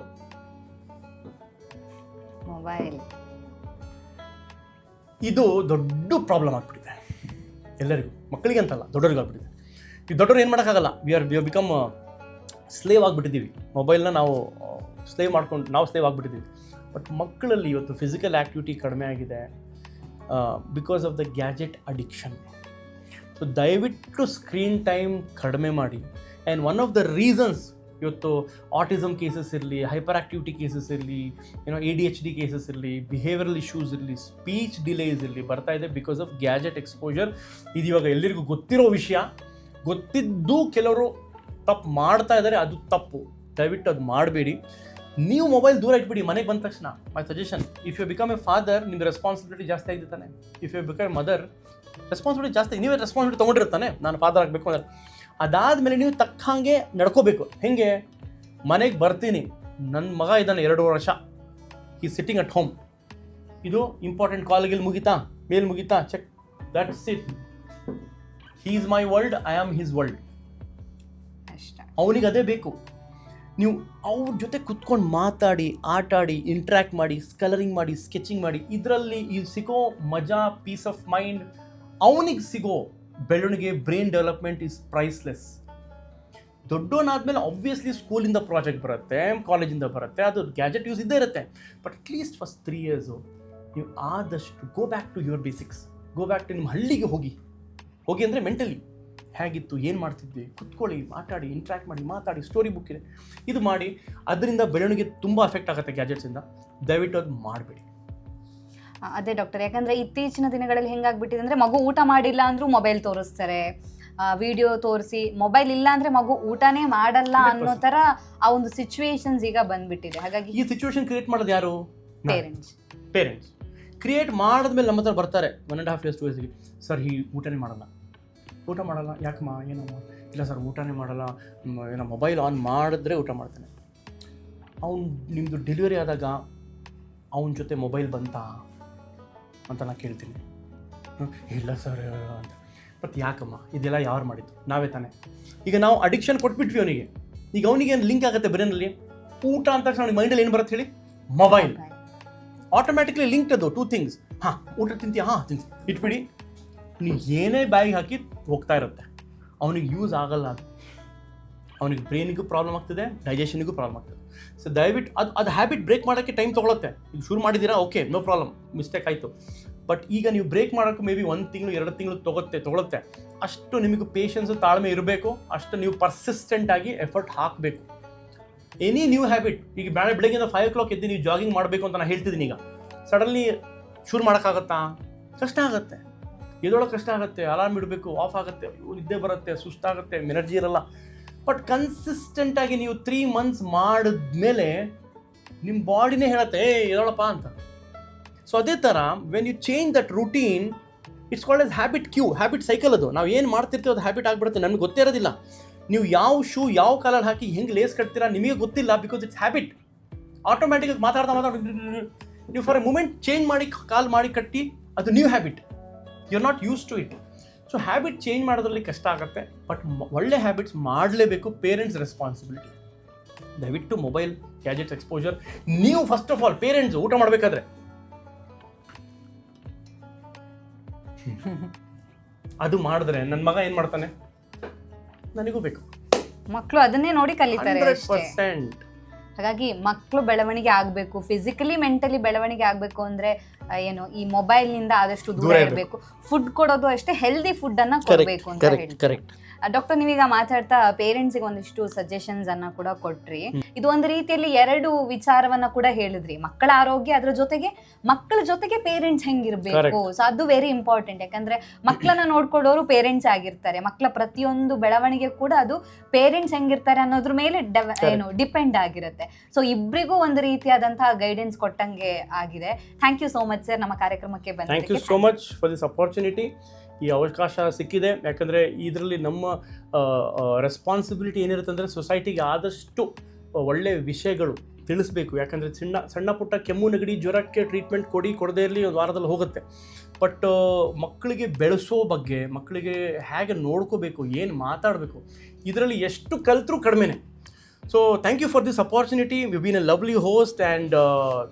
ಮೊಬೈಲ್ ಇದು ದೊಡ್ಡ ಪ್ರಾಬ್ಲಮ್ ಆಗ್ಬಿಟ್ಟಿದೆ. ಎಲ್ಲರಿಗೂ ಮಕ್ಕಳಿಗೆ ಅಂತಲ್ಲ ದೊಡ್ಡವ್ರಿಗೆ ಆಗ್ಬಿಟ್ಟಿದೆ. ಈ ದೊಡ್ಡವ್ರು ಏನು ಮಾಡೋಕ್ಕಾಗಲ್ಲ. We are we become slave ಆಗಿಬಿಟ್ಟಿದ್ದೀವಿ. ಮೊಬೈಲ್ನ ನಾವು ಸ್ಲೇವ್ ಮಾಡ್ಕೊಂಡು, ನಾವು ಸ್ಲೇವ್ ಆಗಿಬಿಟ್ಟಿದ್ದೀವಿ. ಬಟ್ ಮಕ್ಕಳಲ್ಲಿ ಇವತ್ತು ಫಿಸಿಕಲ್ ಆ್ಯಕ್ಟಿವಿಟಿ ಕಡಿಮೆ ಆಗಿದೆ because of the gadget addiction so ದಯವಿಟ್ಟು ಸ್ಕ್ರೀನ್ ಟೈಮ್ ಕಡಿಮೆ ಮಾಡಿ. And one of the reasons ಇವತ್ತು ಆಟಿಸಮ್ ಕೇಸಸ್ ಇರಲಿ ಹೈಪರ್ ಆಕ್ಟಿವಿಟಿ ಕೇಸಸ್ ಇರಲಿ ಏನೋ A D H D cases ಇರಲಿ ಬಿಹೇವಿಯರಲ್ ಇಶ್ಯೂಸ್ ಇರಲಿ ಸ್ಪೀಚ್ ಡಿಲೇಸ್ ಇರಲಿ ಬರ್ತಾ ಇದೆ ಬಿಕಾಸ್ ಆಫ್ ಗ್ಯಾಜೆಟ್ ಎಕ್ಸ್ಪೋಜರ್ ಇದು ಇವಾಗ ಎಲ್ಲರಿಗೂ ಗೊತ್ತಿರೋ ವಿಷಯ. ಗೊತ್ತಿದ್ದು ಕೆಲವರು ತಪ್ಪು ಮಾಡ್ತಾ ಇದ್ದಾರೆ, ಅದು ತಪ್ಪು. ದಯವಿಟ್ಟು ಅದು ಮಾಡಬೇಡಿ. ನೀವು ಮೊಬೈಲ್ ದೂರ ಇಟ್ಬಿಡಿ, ಮನೆಗೆ ಬಂದ ತಕ್ಷಣ. My suggestion if you become a father ನಿಮ್ಗೆ ರೆಸ್ಪಾನ್ಸಿಬಿಲಿಟಿ ಜಾಸ್ತಿ ಆಗಿದೆ ತಾನೆ. If you become mother responsibility ಜಾಸ್ತಿ, ನೀವೇ ರೆಸ್ಪಾನ್ಸಿಬಿಲಿಟಿ ತೊಗೊಂಡಿರ್ತಾನೆ ನಾನು ಫಾದರ್ ಆಗಬೇಕು ಅಂದ್ರೆ. ಅದಾದಮೇಲೆ ನೀವು ತಕ್ಕ ಹಾಗೆ ನಡ್ಕೋಬೇಕು. ಹೆಂಗೆ? ಮನೆಗೆ ಬರ್ತೀನಿ. ನನ್ನ ಮಗ ಇದ್ದಾನೆ ಎರಡು ವರ್ಷ. ಈ ಸಿಟ್ಟಿಂಗ್ ಅಟ್ ಹೋಮ್ ಇದು ಇಂಪಾರ್ಟೆಂಟ್ ಕಾಲ್ಗಿಲ್ಲಿ ಮುಗಿತಾ? ಮೇಲ್ ಮುಗಿತಾ? Check that's it he is my world I am his world ಅವನಿಗೆ ಅದೇ ಬೇಕು. ನೀವು ಅವ್ರ ಜೊತೆ ಕುತ್ಕೊಂಡು ಮಾತಾಡಿ ಆಟಾಡಿ ಇಂಟ್ರ್ಯಾಕ್ಟ್ ಮಾಡಿ ಸ್ಕಲರಿಂಗ್ ಮಾಡಿ ಸ್ಕೆಚಿಂಗ್ ಮಾಡಿ ಇದರಲ್ಲಿ ಈ ಸಿಗೋ ಮಜಾ ಪೀಸ್ ಆಫ್ ಮೈಂಡ್ ಅವನಿಗೆ ಸಿಗೋ ಬೆಳವಣಿಗೆ ಬ್ರೈನ್ ಡೆವಲಪ್ಮೆಂಟ್ ಇಸ್ ಪ್ರೈಸ್ಲೆಸ್ ದೊಡ್ಡವನಾದ್ಮೇಲೆ ಆಬ್ವಿಯಸ್ಲಿ ಸ್ಕೂಲಿಂದ ಪ್ರಾಜೆಕ್ಟ್ ಬರುತ್ತೆ ಕಾಲೇಜಿಂದ ಬರುತ್ತೆ ಅದು ಗ್ಯಾಜೆಟ್ ಯೂಸ್ ಇದ್ದೇ ಇರುತ್ತೆ. But at least first three years ನೀವು ಆದಷ್ಟು go back to your basics go back to ನಿಮ್ಮ ಹಳ್ಳಿಗೆ ಹೋಗಿ. ಹೋಗಿ ಅಂದರೆ ಮೆಂಟಲಿ ಹೇಗಿತ್ತು ಏನು ಮಾಡ್ತಿದ್ವಿ ಕುತ್ಕೊಳ್ಳಿ ಮಾತಾಡಿ ಇಂಟ್ರ್ಯಾಕ್ಟ್ ಮಾಡಿ ಮಾತಾಡಿ ಸ್ಟೋರಿ ಬುಕ್ ಇದೆ. ಇದು ಮಾಡಿ ಅದರಿಂದ ಬೆಳವಣಿಗೆ ತುಂಬ ಅಫೆಕ್ಟ್ ಆಗುತ್ತೆ ಗ್ಯಾಜೆಟ್ಸಿಂದ ದಯವಿಟ್ಟು ಅದು ಮಾಡಬೇಡಿ. ಅದೇ ಡಾಕ್ಟರ್ ಯಾಕಂದರೆ ಇತ್ತೀಚಿನ ದಿನಗಳಲ್ಲಿ ಹೆಂಗಾಗ್ಬಿಟ್ಟಿದೆ ಅಂದರೆ ಮಗು ಊಟ ಮಾಡಿಲ್ಲ ಅಂದರೂ ಮೊಬೈಲ್ ತೋರಿಸ್ತಾರೆ. ವಿಡಿಯೋ ತೋರಿಸಿ ಮೊಬೈಲ್ ಇಲ್ಲ ಅಂದರೆ ಮಗು ಊಟನೇ ಮಾಡಲ್ಲ ಅನ್ನೋ 100%. ತರ ಆ ಒಂದು ಸಿಚುವೇಶನ್ಸ್ ಈಗ ಬಂದ್ಬಿಟ್ಟಿದೆ. ಹಾಗಾಗಿ ಈ ಸಿಚುವೇಶನ್ ಕ್ರಿಯೇಟ್ ಮಾಡೋದು ಯಾರು? ಪೇರೆಂಟ್ಸ್ ಪೇರೆಂಟ್ಸ್ ಕ್ರಿಯೇಟ್ ಮಾಡಿದ್ಮೇಲೆ ನಮ್ಮ ಹತ್ರ ಬರ್ತಾರೆ one and half years two ಇಯರ್ಸ್ಗೆ sir ಈ ಊಟನೇ ಮಾಡಲ್ಲ. ಊಟ ಮಾಡಲ್ಲ? ಯಾಕಮ್ಮ? ಏನಮ್ಮ? ಇಲ್ಲ ಸರ್ ಊಟನೇ ಮಾಡಲ್ಲ. ಏನೋ ಮೊಬೈಲ್ ಆನ್ ಮಾಡಿದ್ರೆ ಊಟ ಮಾಡ್ತಾನೆ. ಅವ್ನು ನಿಮ್ಮದು ಡೆಲಿವರಿ ಆದಾಗ ಅವನ ಜೊತೆ ಮೊಬೈಲ್ ಬಂತಾ ಅಂತ ನಾನು ಕೇಳ್ತೀನಿ. ಇಲ್ಲ ಸರ್ ಅಂತ ಬಟ್ ಯಾಕಮ್ಮ? ಇದೆಲ್ಲ ಯಾರು ಮಾಡಿದ್ದು? ನಾವೇ ತಾನೇ. ಈಗ ನಾವು ಅಡಿಕ್ಷನ್ ಕೊಟ್ಬಿಟ್ವಿ ಅವನಿಗೆ. ಈಗ ಅವನಿಗೆ ಏನು ಲಿಂಕ್ ಆಗುತ್ತೆ ಬ್ರೇನಲ್ಲಿ? ಊಟ ಅಂತ ತಕ್ಷಣ ಅವನಿಗೆ ಮೈಂಡಲ್ಲಿ ಏನು ಬರುತ್ತೆ ಹೇಳಿ? ಮೊಬೈಲ್ ಆಟೋಮ್ಯಾಟಿಕ್ಲಿ ಲಿಂಕ್ ಅದು ಟೂ ಥಿಂಗ್ಸ್ ಹಾಂ ಊಟ ತಿಂತೀಯ? ಹಾಂ ತಿಂತಿ ಇಟ್ಬಿಡಿ. ನೀವು ಏನೇ ಬ್ಯಾಗ್ ಹಾಕಿ ಹೋಗ್ತಾ ಇರುತ್ತೆ. ಅವನಿಗೆ ಯೂಸ್ ಆಗಲ್ಲ ಅದು. ಅವನಿಗೆ ಬ್ರೈನಿಗೂ ಪ್ರಾಬ್ಲಮ್ ಆಗ್ತದೆ ಡೈಜೆಷನಿಗೂ ಪ್ರಾಬ್ಲಮ್ ಆಗ್ತದೆ. ಸೊ ದಯವಿಟ್ಟು ಅದು ಅದು ಹ್ಯಾಬಿಟ್ ಬ್ರೇಕ್ ಮಾಡೋಕ್ಕೆ ಟೈಮ್ ತೊಗೊಳುತ್ತೆ. ಈಗ ಶುರು ಮಾಡಿದ್ದೀರಾ? ಓಕೆ ನೋ ಪ್ರಾಬ್ಲಮ್ ಮಿಸ್ಟೇಕ್ ಆಯಿತು. ಬಟ್ ಈಗ ನೀವು ಬ್ರೇಕ್ ಮಾಡೋಕ್ಕೆ ಮೇ ಬಿ ಒಂದು ತಿಂಗಳು, ಎರಡು ತಿಂಗಳು ತೊಗೊತ್ತೆ, ತೊಗೊಳುತ್ತೆ. ಅಷ್ಟು ನಿಮಗೆ ಪೇಷನ್ಸು ತಾಳ್ಮೆ ಇರಬೇಕು. ಅಷ್ಟು ನೀವು ಪರ್ಸಿಸ್ಟೆಂಟಾಗಿ ಎಫರ್ಟ್ ಹಾಕಬೇಕು. ಎನಿ ನ್ಯೂ ಹ್ಯಾಬಿಟ್ ಈಗ ಬೇಳೆ ಬೆಳಗ್ಗೆ ಫೈವ್ ಓ ಕ್ಲಾಕ್ ಎದ್ದು ನೀವು ಜಾಗಿಂಗ್ ಮಾಡಬೇಕು ಅಂತ ನಾನು ಹೇಳ್ತಿದ್ದೀನಿ ಈಗ. ಸಡನ್ಲಿ ಶುರು ಮಾಡೋಕ್ಕಾಗತ್ತಾ? ಕಷ್ಟ ಆಗುತ್ತೆ. ಎದೊಳಗೆ ಕಷ್ಟ ಆಗುತ್ತೆ ಅಲಾರ್ಮ್ ಇಡಬೇಕು ಆಫ್ ಆಗುತ್ತೆ ನಿದ್ದೆ ಬರುತ್ತೆ, ಸುಸ್ತಾಗುತ್ತೆ ಎನರ್ಜಿ ಇರಲ್ಲ. ಬಟ್ ಕನ್ಸಿಸ್ಟೆಂಟಾಗಿ ನೀವು ತ್ರೀ ಮಂತ್ಸ್ ಮಾಡಿದ್ಮೇಲೆ ನಿಮ್ಮ ಬಾಡಿನೇ ಹೇಳುತ್ತೆ ಏ ಎದೊಳಪ್ಪ ಅಂತ. ಸೊ ಅದೇ ಥರ when you change that routine it's called as habit cue habit cycle ಅದು. ನಾವು ಏನು ಮಾಡ್ತಿರ್ತೀವಿ ಅದು ಹ್ಯಾಬಿಟ್ ಆಗಿಬಿಡುತ್ತೆ, ನಮ್ಗೆ ಗೊತ್ತೇ ಇರೋದಿಲ್ಲ. ನೀವು ಯಾವ ಶೂ ಯಾವ ಕಲರ್ ಹಾಕಿ ಹೆಂಗೆ ಲೇಸ್ ಕಟ್ತೀರಾ ನಿಮಗೆ ಗೊತ್ತಿಲ್ಲ ಬಿಕಾಸ್ ಇಟ್ಸ್ ಹ್ಯಾಬಿಟ್ ಆಟೋಮ್ಯಾಟಿಕ್ ಮಾತಾಡ್ತಾ ಮಾತಾಡ ನೀವು ಫಾರ್ ಎ ಮೂಮೆಂಟ್ ಚೇಂಜ್ ಮಾಡಿ ಕಾಲ್ ಮಾಡಿ ಕಟ್ಟಿ ಅದು new habit you are not used to it so habit change ಮಾಡೋದ್ರಲ್ಲಿ ಕಷ್ಟ ಆಗುತ್ತೆ ಬಟ್ ಒಳ್ಳೆ ಹ್ಯಾಬಿಟ್ಸ್ ಮಾಡಲೇಬೇಕು ಪೇರೆಂಟ್ಸ್ ರೆಸ್ಪಾನ್ಸಿಬಿಲಿಟಿ ದಯವಿಟ್ಟು ಮೊಬೈಲ್ ಗ್ಯಾಜೆಟ್ಸ್ ಎಕ್ಸ್ಪೋಜರ್ ನೀವು ಫಸ್ಟ್ ಆಫ್ ಆಲ್ ಪೇರೆಂಟ್ಸ್ ಊಟ ಮಾಡಬೇಕಾದ್ರೆ. ಅದು ಮಾಡಿದ್ರೆ ನನ್ನ ಮಗ ಏನು ಮಾಡ್ತಾನೆ? ನನಗೂ ಬೇಕು. ಮಕ್ಕಳು ಅದನ್ನೇ ನೋಡಿ ಕಲಿತಾರೆ ಹಂಡ್ರೆಡ್ ಅಷ್ಟೇ ಪರ್ಸೆಂಟ್. ಹಾಗಾಗಿ ಮಕ್ಕಳು ಬೆಳವಣಿಗೆ ಆಗಬೇಕು ಫಿಸಿಕಲಿ ಮೆಂಟಲಿ ಬೆಳವಣಿಗೆ ಆಗಬೇಕು ಅಂದ್ರೆ ಆ, ಏನು ಈ ಮೊಬೈಲ್ನಿಂದ ಆದಷ್ಟು ದೂರ ದೂರ ಇರಬೇಕು. ಫುಡ್ ಕೊಡೋದು ಅಷ್ಟೇ ಹೆಲ್ದಿ ಫುಡ್ ಅನ್ನ ಕೊಡಬೇಕು ಅಂತ ಹೇಳಿ ಕರೆಕ್ಟ್ ಡಾಕ್ಟರ್ ನೀವೀಗ ಮಾತಾಡ್ತಾ ಪೇರೆಂಟ್ಸ್ಗೆ ಒಂದಿಷ್ಟು ಸಜೆಷನ್ಸ್ ಅನ್ನ ಕೂಡ ಕೊಟ್ರಿ. ಇದು ಒಂದು ರೀತಿಯಲ್ಲಿ ಎರಡು ವಿಚಾರವನ್ನ ಕೂಡ ಹೇಳಿದ್ರಿ. ಮಕ್ಕಳ ಆರೋಗ್ಯ ಅದ್ರ ಜೊತೆಗೆ ಮಕ್ಕಳ ಜೊತೆಗೆ ಪೇರೆಂಟ್ಸ್ ಹೆಂಗಿರ್ಬೇಕು. ಸೊ ಅದು ವೆರಿ ಇಂಪಾರ್ಟೆಂಟ್ ಯಾಕಂದ್ರೆ ಮಕ್ಕಳನ್ನ ನೋಡ್ಕೊಳ್ಳೋರು ಪೇರೆಂಟ್ಸ್ ಆಗಿರ್ತಾರೆ. ಮಕ್ಕಳ ಪ್ರತಿಯೊಂದು ಬೆಳವಣಿಗೆ ಕೂಡ ಅದು ಪೇರೆಂಟ್ಸ್ ಹೆಂಗಿರ್ತಾರೆ ಅನ್ನೋದ್ರ ಮೇಲೆ ಏನು ಡಿಪೆಂಡ್ ಆಗಿರುತ್ತೆ. ಸೊ ಇಬ್ಬರಿಗೂ ಒಂದು ರೀತಿಯಾದಂತಹ ಗೈಡೆನ್ಸ್ ಕೊಟ್ಟಂಗೆ ಆಗಿದೆ. Thank you so much sir ನಮ್ಮ ಕಾರ್ಯಕ್ರಮಕ್ಕೆ ಥ್ಯಾಂಕ್ ಯು ಬಂದ so much for this opportunity ಈ ಅವಕಾಶ ಸಿಕ್ಕಿದೆ. ಯಾಕಂದರೆ ಇದರಲ್ಲಿ ನಮ್ಮ ರೆಸ್ಪಾನ್ಸಿಬಿಲಿಟಿ ಏನಿರುತ್ತೆ ಅಂದರೆ ಸೊಸೈಟಿಗೆ ಆದಷ್ಟು ಒಳ್ಳೆಯ ವಿಷಯಗಳು ತಿಳಿಸ್ಬೇಕು. ಯಾಕಂದರೆ ಸಣ್ಣ ಸಣ್ಣ ಪುಟ್ಟ ಕೆಮ್ಮು, ನೆಗಡಿ, ಜ್ವರಕ್ಕೆ ಟ್ರೀಟ್ಮೆಂಟ್ ಕೊಡಿ, ಕೊಡದೇ ಇರಲಿ ಒಂದು ವಾರದಲ್ಲಿ ಹೋಗುತ್ತೆ. ಬಟ್ ಮಕ್ಕಳಿಗೆ ಬೆಳೆಸೋ ಬಗ್ಗೆ, ಮಕ್ಕಳಿಗೆ ಹೇಗೆ ನೋಡ್ಕೋಬೇಕು, ಏನು ಮಾತಾಡಬೇಕು, ಇದರಲ್ಲಿ ಎಷ್ಟು ಕಲ್ತರೂ ಕಡಿಮೆನೆ. So thank you for this opportunity we been a lovely host and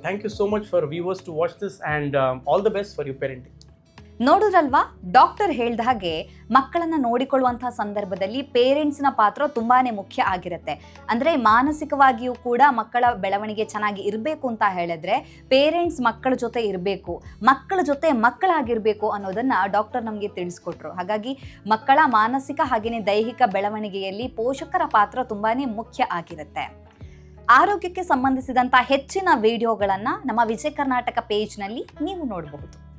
thank you so much for viewers to watch this and all the best for you parenting ನೋಡುದ್ರಲ್ವಾ? Doctor ಹೇಳ್ದ ಹಾಗೆ ಮಕ್ಕಳನ್ನ ನೋಡಿಕೊಳ್ಳುವಂತಹ ಸಂದರ್ಭದಲ್ಲಿ ಪೇರೆಂಟ್ಸ್ನ ಪಾತ್ರ ತುಂಬಾನೇ ಮುಖ್ಯ ಆಗಿರುತ್ತೆ. ಅಂದ್ರೆ ಮಾನಸಿಕವಾಗಿಯೂ ಕೂಡ ಮಕ್ಕಳ ಬೆಳವಣಿಗೆ ಚೆನ್ನಾಗಿ ಇರಬೇಕು ಅಂತ ಹೇಳಿದ್ರೆ ಪೇರೆಂಟ್ಸ್ ಮಕ್ಕಳ ಜೊತೆ ಇರಬೇಕು, ಮಕ್ಕಳ ಜೊತೆ ಮಕ್ಕಳಾಗಿರ್ಬೇಕು ಅನ್ನೋದನ್ನ ಡಾಕ್ಟರ್ ನಮಗೆ ತಿಳಿಸ್ಕೊಟ್ರು. ಹಾಗಾಗಿ ಮಕ್ಕಳ ಮಾನಸಿಕ ಹಾಗೆಯೇ ದೈಹಿಕ ಬೆಳವಣಿಗೆಯಲ್ಲಿ ಪೋಷಕರ ಪಾತ್ರ ತುಂಬಾನೇ ಮುಖ್ಯ ಆಗಿರುತ್ತೆ. ಆರೋಗ್ಯಕ್ಕೆ ಸಂಬಂಧಿಸಿದಂಥ ಹೆಚ್ಚಿನ ವಿಡಿಯೋಗಳನ್ನು ನಮ್ಮ ವಿಜಯ ಕರ್ನಾಟಕ ಪೇಜ್ನಲ್ಲಿ ನೀವು ನೋಡಬಹುದು.